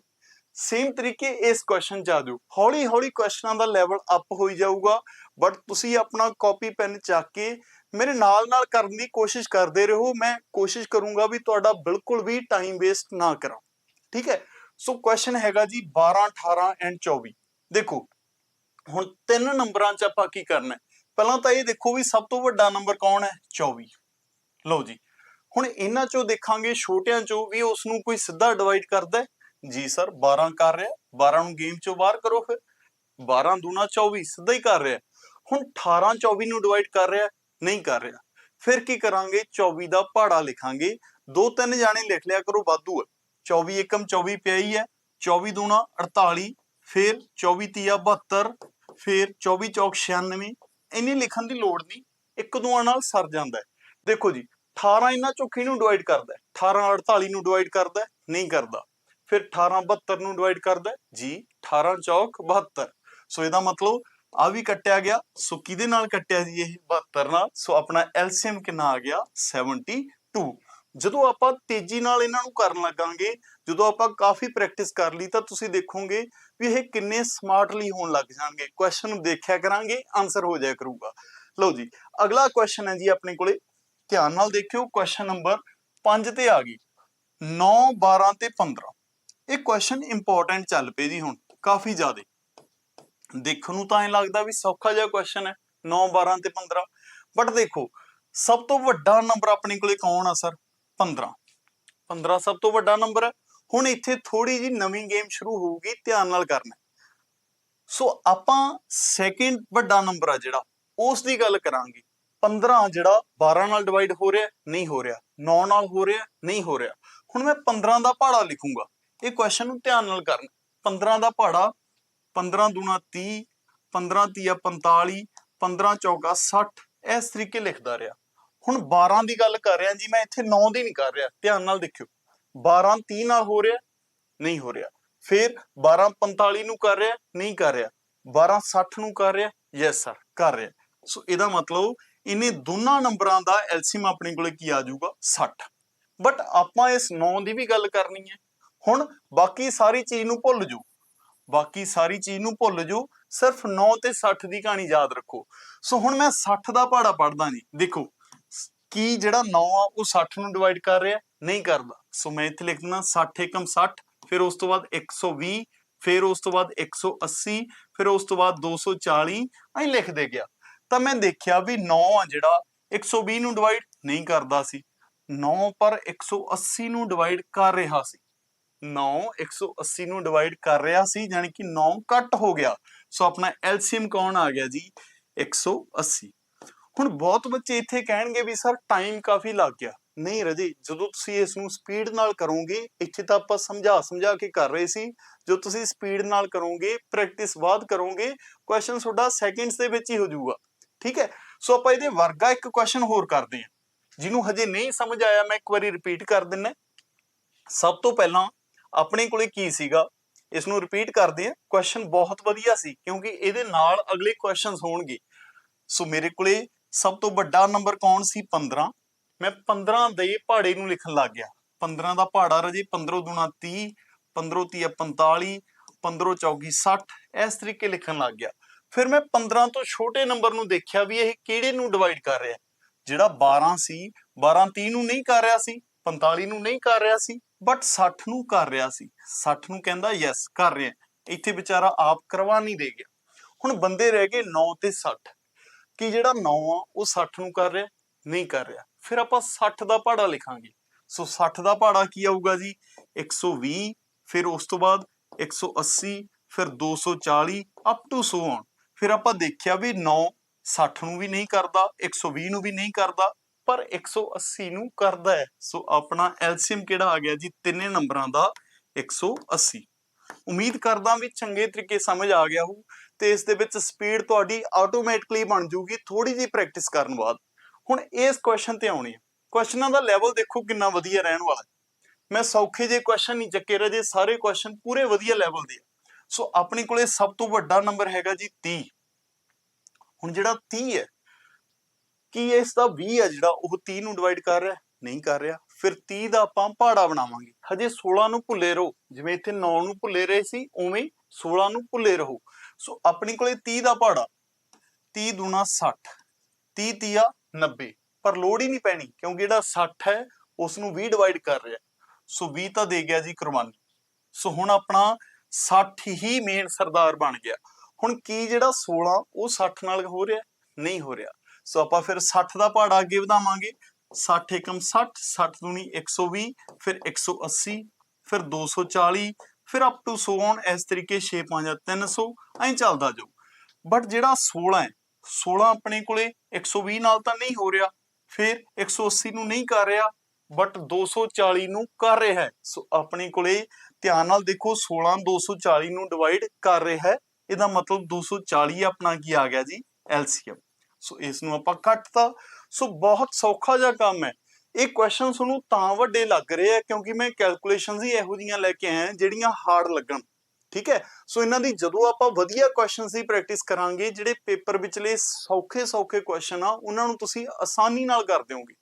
ਸੇਮ ਤਰੀਕੇ ਇਸ ਕੁਐਸਚਨ ਜਾ ਦਿਓ ਹੌਲੀ ਹੌਲੀ ਕੁਐਸਚਨਾਂ ਦਾ ਲੈਵਲ ਅਪ ਹੋਈ ਜਾਊਗਾ ਬਟ ਤੁਸੀਂ ਆਪਣਾ ਕਾਪੀ ਪੈਨ ਚੱਕ ਕੇ ਮੇਰੇ ਨਾਲ ਨਾਲ ਕਰਨ ਦੀ ਕੋਸ਼ਿਸ਼ ਕਰਦੇ ਰਹੋ। ਮੈਂ ਕੋਸ਼ਿਸ਼ ਕਰੂੰਗਾ ਵੀ ਤੁਹਾਡਾ ਬਿਲਕੁਲ ਵੀ ਟਾਈਮ ਵੇਸਟ ਨਾ ਕਰਾਂ। ਠੀਕ ਹੈ? ਸੋ ਕੁਐਸਚਨ ਹੈਗਾ ਜੀ 12 18 ਐਂਡ 24 ਦੇਖੋ ਹੁਣ ਤਿੰਨ ਨੰਬਰਾਂ ਚ ਆਪਾਂ ਕੀ ਕਰਨਾ ਪਹਿਲਾਂ ਤਾਂ ਇਹ ਦੇਖੋ ਵੀ ਸਭ ਤੋਂ ਵੱਡਾ ਨੰਬਰ ਕੌਣ ਹੈ? 24 ਲਓ ਜੀ, ਹੁਣ ਇਹਨਾਂ ਚੋਂ ਦੇਖਾਂਗੇ, ਛੋਟਿਆਂ ਚੋਂ ਵੀ ਉਸ ਨੂੰ ਕੋਈ ਸਿੱਧਾ ਡਿਵਾਈਡ ਕਰਦਾ ਜੀ ਸਰ 12 ਕਰ ਰਿਹਾ 12 ਨੂੰ ਗੇਮ ਚੋਂ ਬਾਹਰ ਕਰੋ ਫਿਰ। 12 ਦੂਣਾ 24 ਸਿੱਧਾ ਹੀ ਕਰ ਰਿਹਾ। ਹੁਣ 18 24 ਨੂੰ ਡਿਵਾਈਡ ਕਰ ਰਿਹਾ, ਨਹੀਂ ਕਰ ਰਿਹਾ। ਫਿਰ ਕੀ ਕਰਾਂਗੇ? 24 ਦਾ ਪਹਾੜਾ ਲਿਖਾਂਗੇ। ਦੋ ਤਿੰਨ ਜਾਣੇ ਲਿਖ ਲਿਆ ਕਰੋ, ਵਾਧੂ ਹੈ। 24 ਏਕਮ 24 ਪਿਆ ਹੀ ਹੈ 24 ਦੂਣਾ 48 ਫਿਰ 24 ਤੀਆ 72 ਫਿਰ 24 ਚੌਕ 96 ਇੰਨੇ ਲਿਖਣ ਦੀ ਲੋੜ ਨਹੀਂ, ਇੱਕ ਦੂਆਂ ਨਾਲ ਸਰ ਜਾਂਦਾ ਹੈ। ਦੇਖੋ ਜੀ 18 ਇਹਨਾਂ ਚੋਂ ਕਿਹਨੂੰ ਡਿਵਾਈਡ ਕਰਦਾ ਹੈ 18 48 ਨੂੰ ਡਿਵਾਈਡ ਕਰਦਾ ਨਹੀਂ ਕਰਦਾ। ਫਿਰ 18 72 ਨੂੰ ਡਿਵਾਈਡ ਕਰਦਾ ਜੀ 18 ਚੌਕ 72 ਸੋ ਇਹਦਾ ਮਤਲਬ ਆ ਵੀ ਕੱਟਿਆ ਗਿਆ, ਸੋ ਕਿਹਦੇ ਨਾਲ ਕੱਟਿਆ ਜੀ ਇਹ 72 ਨਾਲ? ਸੋ ਆਪਣਾ ਐਲਸੀਐਮ ਕਿੰਨਾ ਆ ਗਿਆ? 72 ਜਦੋਂ ਆਪਾਂ ਤੇਜ਼ੀ ਨਾਲ ਇਹਨਾਂ ਨੂੰ ਕਰਨ ਲੱਗਾਂਗੇ, ਜਦੋਂ ਆਪਾਂ ਕਾਫੀ ਪ੍ਰੈਕਟਿਸ ਕਰ ਲਈ, ਤਾਂ ਤੁਸੀਂ ਦੇਖੋਗੇ ਵੀ ਇਹ ਕਿੰਨੇ ਸਮਾਰਟਲੀ ਹੋਣ ਲੱਗ ਜਾਣਗੇ। ਕੁਐਸਚਨ ਨੂੰ ਦੇਖਿਆ ਕਰਾਂਗੇ ਆਨਸਰ ਹੋ ਜਾਇਆ ਕਰੂਗਾ। ਲਓ ਜੀ, ਅਗਲਾ ਕੁਐਸਚਨ ਹੈ ਜੀ ਆਪਣੇ ਕੋਲੇ। ਧਿਆਨ ਨਾਲ ਦੇਖਿਓ ਕੁਐਸਚਨ ਨੰਬਰ 5 ਤੇ ਆ ਗਈ। 9 12 ਤੇ 15 ਇਹ ਕੁਐਸਚਨ ਇੰਪੋਰਟੈਂਟ ਚੱਲ ਪਏ ਜੀ ਹੁਣ, ਕਾਫੀ ਜ਼ਿਆਦਾ। ਦੇਖਣ ਨੂੰ ਤਾਂ ਐ ਲੱਗਦਾ ਵੀ ਸੌਖਾ ਜਿਹਾ ਕੁਐਸਚਨ ਹੈ। 9 12 ਤੇ 15 ਬਟ ਦੇਖੋ, ਸਭ ਤੋਂ ਵੱਡਾ ਨੰਬਰ ਆਪਣੇ ਕੋਲੇ ਕੌਣ ਆ ਸਰ 15 15 ਸਭ ਤੋਂ ਵੱਡਾ ਨੰਬਰ ਹੈ। ਹੁਣ ਇੱਥੇ ਥੋੜੀ ਜੀ ਨਵੀਂ ਗੇਮ ਸ਼ੁਰੂ ਹੋਊਗੀ, ਧਿਆਨ ਨਾਲ ਕਰਨਾ ਸੋ ਆਪਾਂ ਸੈਕਿੰਡ ਵੱਡਾ ਨੰਬਰ ਆ ਜਿਹੜਾ, ਉਸ ਦੀ ਗੱਲ ਕਰਾਂਗੇ। 15 ਜਿਹੜਾ 12 ਨਾਲ ਡਿਵਾਈਡ ਹੋ ਰਿਹਾ, ਨਹੀਂ ਹੋ ਰਿਹਾ। 9 ਨਾਲ ਹੋ ਰਿਹਾ, ਨਹੀਂ ਹੋ ਰਿਹਾ। ਹੁਣ ਮੈਂ 15 ਦਾ ਪਹਾੜਾ ਲਿਖੂੰਗਾ। ਇਹ ਕੁਐਸਚਨ ਨੂੰ ਧਿਆਨ ਨਾਲ ਕਰਨਾ 15 ਦਾ ਪਹਾੜਾ 15 ਦੂਣਾ 30 15 ਤੀਆ 45 15 ਚੌਕਾ 60 ਇਸ ਤਰੀਕੇ ਲਿਖਦਾ ਰਿਹਾ। ਹੁਣ 12 ਦੀ ਗੱਲ ਕਰ ਰਿਹਾ ਜੀ, ਮੈਂ ਇੱਥੇ 9 ਦੀ ਨਹੀਂ ਕਰ ਰਿਹਾ, ਧਿਆਨ ਨਾਲ ਦੇਖਿਓ। 12 30 ਨਾਲ ਹੋ ਰਿਹਾ, ਨਹੀਂ ਹੋ ਰਿਹਾ। ਫਿਰ 12 45 ਨੂੰ ਕਰ ਰਿਹਾ, ਨਹੀਂ ਕਰ ਰਿਹਾ। 12 60 ਨੂੰ ਕਰ ਰਿਹਾ ਯੈਸ ਸਰ ਕਰ ਰਿਹਾ। ਸੋ ਇਹਦਾ ਮਤਲਬ ਇਹਨੇ ਦੋਨਾਂ ਨੰਬਰਾਂ ਦਾ ਐਲਸੀਐਮ ਆਪਣੇ ਕੋਲੇ ਕੀ ਆ ਜਾਊਗਾ? 60 ਬਟ ਆਪਾਂ ਇਸ 9 ਦੀ ਵੀ ਗੱਲ ਕਰਨੀ ਹੈ। ਹੁਣ ਬਾਕੀ ਸਾਰੀ ਚੀਜ਼ ਨੂੰ ਭੁੱਲ ਜਾਓ। ਬਾਕੀ ਸਾਰੀ ਚੀਜ਼ ਨੂੰ ਭੁੱਲ ਜਾਓ। ਸਿਰਫ 9 ਤੇ 60 ਦੀ ਕਹਾਣੀ ਯਾਦ ਰੱਖੋ। ਸੋ ਹੁਣ ਮੈਂ 60 ਦਾ ਪਹਾੜਾ ਪੜਦਾ ਨਹੀਂ ਦੇਖੋ ਕੀ ਜਿਹੜਾ 9 ਆ, ਉਹ 60 ਨੂੰ ਡਿਵਾਈਡ ਕਰ ਰਿਹਾ? ਨਹੀਂ ਕਰਦਾ। ਸੋ ਮੈਂ ਇੱਥੇ ਲਿਖ ਦਿੰਦਾ 60 ਏਕਮ 60 ਫਿਰ ਉਸ ਤੋਂ ਬਾਅਦ 120 ਫਿਰ ਉਸ ਤੋਂ ਬਾਅਦ 180 ਫਿਰ ਉਸ ਤੋਂ ਬਾਅਦ 240 ਐਂ ਲਿਖ ਦੇ ਗਿਆ। ਤਾਂ ਮੈਂ ਦੇਖਿਆ ਵੀ 9 ਆ ਜਿਹੜਾ 120 ਨੂੰ ਡਿਵਾਈਡ ਨਹੀਂ ਕਰਦਾ ਸੀ। 9 ਪਰ 180 ਨੂੰ ਡਿਵਾਈਡ ਕਰ ਰਿਹਾ ਸੀ। 9 180 ਨੂੰ ਡਿਵਾਈਡ ਕਰ ਰਿਹਾ ਸੀ, ਯਾਨੀ ਕਿ 9 ਕੱਟ ਹੋ ਗਿਆ। ਸੋ ਆਪਣਾ ਐਲਸੀਐਮ ਕੌਣ ਆ ਗਿਆ ਜੀ? 180 ਹੁਣ ਬਹੁਤ ਬੱਚੇ ਇੱਥੇ ਕਹਿਣਗੇ ਵੀ ਸਰ ਟਾਈਮ ਕਾਫੀ ਲੱਗ ਗਿਆ। ਨਹੀਂ ਰਜੀ, ਜਦੋਂ ਤੁਸੀਂ ਇਸ ਨੂੰ ਸਪੀਡ ਨਾਲ ਕਰੋਗੇ, ਇੱਥੇ ਤਾਂ ਆਪਾਂ ਸਮਝਾ ਸਮਝਾ ਕੇ ਕਰ ਰਹੇ ਸੀ। ਜੋ ਤੁਸੀਂ ਸਪੀਡ ਨਾਲ ਕਰੋਗੇ ਪ੍ਰੈਕਟਿਸ ਬਾਅਦ ਕਰੋਗੇ ਕੁਐਸਚਨ ਤੁਹਾਡਾ ਸੈਕਿੰਡਸ ਦੇ ਵਿੱਚ ਹੀ ਹੋ ਜਾਊਗਾ। ਠੀਕ ਹੈ? ਸੋ ਆਪਾਂ ਇਹਦੇ ਵਰਗਾ ਇੱਕ ਕੁਐਸਚਨ ਹੋਰ ਕਰਦੇ ਹਾਂ। ਜਿਹਨੂੰ ਹਜੇ ਨਹੀਂ ਸਮਝ ਆਇਆ, ਮੈਂ ਇੱਕ ਵਾਰੀ ਰਿਪੀਟ ਕਰ ਦਿੰਨਾ ਸਭ ਤੋਂ ਪਹਿਲਾਂ ਆਪਣੇ ਕੋਲੇ ਕੀ ਸੀਗਾ? ਇਸ ਨੂੰ ਰਿਪੀਟ ਕਰਦੇ ਹਾਂ। ਕੁਐਸਚਨ ਬਹੁਤ ਵਧੀਆ ਸੀ, ਕਿਉਂਕਿ ਇਹਦੇ ਨਾਲ ਅਗਲੇ ਕੁਐਸਚਨਸ ਹੋਣਗੇ। ਸੋ ਮੇਰੇ ਕੋਲੇ ਸਭ ਤੋਂ ਵੱਡਾ ਨੰਬਰ ਕੌਣ ਸੀ? 15 ਮੈਂ 15 ਦੇ ਪਹਾੜੇ ਨੂੰ ਲਿਖਣ ਲੱਗ ਗਿਆ। 15 ਦਾ ਪਹਾੜਾ ਰਜੇ 15 ਦੁਣਾ 30 15 ਤੀਆ 45 15 ਚੌਗੀ 60 ਇਸ ਤਰੀਕੇ ਲਿਖਣ ਲੱਗ ਗਿਆ। ਫਿਰ ਮੈਂ 15 ਤੋਂ ਛੋਟੇ ਨੰਬਰ ਨੂੰ ਦੇਖਿਆ ਵੀ ਇਹ ਕਿਹੜੇ ਨੂੰ ਡਿਵਾਈਡ ਕਰ ਰਿਹਾ। ਜਿਹੜਾ 12 ਸੀ 12 30 ਨੂੰ ਨਹੀਂ ਕਰ ਰਿਹਾ ਸੀ 45 ਨੂੰ ਨਹੀਂ ਕਰ ਰਿਹਾ ਸੀ ਬਟ 60 ਨੂੰ ਕਰ ਰਿਹਾ ਸੀ। 60 ਨੂੰ ਕਹਿੰਦਾ ਯੈਸ ਕਰ ਰਿਹਾ। ਇੱਥੇ ਵਿਚਾਰਾ ਆਪ ਕਰਵਾ ਨਹੀਂ ਦੇ ਗਿਆ। ਹੁਣ ਬੰਦੇ ਰਹਿ ਗਏ 9 ਤੇ 60 ਕਿ ਜਿਹੜਾ 9 ਆ, ਉਹ 60 ਨੂੰ ਕਰ ਰਿਹਾ, ਨਹੀਂ ਕਰ ਰਿਹਾ। ਫਿਰ ਆਪਾਂ 60 ਦਾ ਪਹਾੜਾ ਲਿਖਾਂਗੇ। ਸੋ 60 ਦਾ ਪਹਾੜਾ ਕੀ ਆਊਗਾ ਜੀ? 120 ਫਿਰ ਉਸ ਤੋਂ ਬਾਅਦ 180 ਫਿਰ 240 ਅਪ ਟੂ ਸੋ ਔਨ ਫਿਰ ਆਪਾਂ ਦੇਖਿਆ ਵੀ 9 60 ਨੂੰ ਵੀ ਨਹੀਂ ਕਰਦਾ 120 ਨੂੰ ਵੀ ਨਹੀਂ ਕਰਦਾ, ਪਰ 180 ਨੂੰ ਕਰਦਾ ਹੈ। ਸੋ ਆਪਣਾ ਐਲਸੀਐਮ ਕਿਹੜਾ ਆ ਗਿਆ ਜੀ? ਤਿੰਨੇ ਨੰਬਰਾਂ ਦਾ 180 ਉਮੀਦ ਕਰਦਾ ਵੀ ਚੰਗੇ ਤਰੀਕੇ ਸਮਝ ਆ ਗਿਆ ਹੋ ਤੇ ਇਸ ਦੇ ਵਿੱਚ ਸਪੀਡ ਤੁਹਾਡੀ ਆਟੋਮੈਟਿਕਲੀ ਬਣ ਜੂਗੀ ਥੋੜੀ ਜੀ ਪ੍ਰੈਕਟਿਸ ਕਰਨ ਬਾਅਦ। ਹੁਣ ਇਸ ਕੁਐਸਚਨ ਤੇ ਆਉਣੀ ਹੈ ਕੁਐਸਚਨਾਂ ਦਾ ਲੈਵਲ ਦੇਖੋ ਕਿੰਨਾ ਵਧੀਆ ਰਹਿਣ ਵਾਲਾ। ਮੈਂ ਸੌਖੇ ਜੇ ਕੁਐਸਚਨ ਨਹੀਂ ਚੱਕੇ ਰਹੇ ਸਾਰੇ ਕੁਐਸਚਨ ਪੂਰੇ ਵਧੀਆ ਲੈਵਲ ਦੇ ਸੋ ਆਪਣੇ ਕੋਲੇ ਸਭ ਤੋਂ ਵੱਡਾ ਨੰਬਰ ਹੈਗਾ ਜੀ 30 ਹੁਣ ਜਿਹੜਾ 30 ਹੈ, ਕੀ ਇਸ ਦਾ 20 ਹੈ ਜਿਹੜਾ, ਉਹ 30 ਨੂੰ ਡਿਵਾਈਡ ਕਰ ਰਿਹਾ? ਨਹੀਂ ਕਰ ਰਿਹਾ। ਫਿਰ 30 ਦਾ ਆਪਾਂ ਪਹਾੜਾ ਬਣਾਵਾਂਗੇ। ਹਜੇ 16 ਨੂੰ ਭੁੱਲੇ ਰਹੋ। ਜਿਵੇਂ ਇੱਥੇ 9 ਨੂੰ ਭੁੱਲੇ ਰਹੇ ਸੀ, ਉਵੇਂ ਹੀ 16 ਨੂੰ ਭੁੱਲੇ ਰਹੋ। ਸੋ ਆਪਣੇ ਕੋਲੇ 30 ਦਾ ਪਹਾੜਾ 30 ਦੂਣਾ 60 30 ਤੀਆ 90 ਪਰ ਲੋੜ ਹੀ ਨਹੀਂ ਪੈਣੀ, ਕਿਉਂਕਿ ਜਿਹੜਾ 60 ਹੈ ਉਸ ਨੂੰ 20 ਡਿਵਾਈਡ ਕਰ ਰਿਹਾ ਸੋ 20 ਤਾਂ ਦੇ ਗਿਆ ਜੀ ਕੁਰਬਾਨੀ। ਸੋ ਹੁਣ ਆਪਣਾ 60 ਹੀ ਮੇਨ ਸਰਦਾਰ ਬਣ ਗਿਆ। ਹੁਣ ਕੀ ਜਿਹੜਾ 16 ਉਹ 60 ਨਾਲ ਹੋ ਰਿਹਾ ਨਹੀਂ ਹੋ ਰਿਹਾ। ਸੋ ਆਪਾਂ ਫਿਰ 60 ਦਾ ਪਹਾੜਾ ਅੱਗੇ ਵਧਾਵਾਂਗੇ। 60 ਏਕਮ 60 60 ਦੂਣੀ 120 ਫਿਰ 180 ਫਿਰ 240 ਫਿਰ ਅਪ ਟੂ ਸੋ ਔਨ ਇਸ ਤਰੀਕੇ 6 5 300 ਐਂ ਚੱਲਦਾ ਜਾਊ। ਬਟ ਜਿਹੜਾ 16 ਹੈ 16 ਆਪਣੇ ਕੋਲੇ 120 ਨਾਲ ਤਾਂ ਨਹੀਂ ਹੋ ਰਿਹਾ, ਫਿਰ 180 ਨੂੰ ਨਹੀਂ ਕਰ ਰਿਹਾ ਬਟ 240 ਨੂੰ ਕਰ ਰਿਹਾ ਹੈ। ਸੋ ਆਪਣੇ ਕੋਲੇ ਧਿਆਨ ਨਾਲ ਦੇਖੋ 16 240 ਨੂੰ ਡਿਵਾਈਡ ਕਰ ਰਿਹਾ ਹੈ, ਇਹਦਾ ਮਤਲਬ 240 ਆਪਣਾ ਕੀ ਆ ਗਿਆ ਜੀ, ਐਲਸੀਐਮ। ਸੋ ਇਸ ਨੂੰ ਆਪਾਂ ਕੱਟਤਾ। ਸੋ ਬਹੁਤ ਸੌਖਾ ਜਿਹਾ ਕੰਮ ਹੈ। ਇਹ ਕੁਐਸਚਨ ਤੁਹਾਨੂੰ ਤਾਂ ਵੱਡੇ ਲੱਗ ਰਹੇ ਆ ਕਿਉਂਕਿ ਮੈਂ ਕੈਲਕੂਲੇਸ਼ਨਸ ਹੀ ਇਹੋ ਜੀਆਂ ਲੈ ਕੇ ਆਇਆ ਜਿਹੜੀਆਂ ਹਾਰਡ ਲੱਗਣ, ਠੀਕ ਹੈ? ਸੋ ਇਹਨਾਂ ਦੀ ਜਦੋਂ ਆਪਾਂ ਵਧੀਆ ਕੁਐਸਚਨਸ ਦੀ ਪ੍ਰੈਕਟਿਸ ਕਰਾਂਗੇ, ਜਿਹੜੇ ਪੇਪਰ ਵਿਚਲੇ ਸੌਖੇ ਸੌਖੇ ਕੁਐਸਚਨ ਆ, ਉਹਨਾਂ ਨੂੰ ਤੁਸੀਂ ਆਸਾਨੀ ਨਾਲ ਕਰ ਦਿਓਗੇ।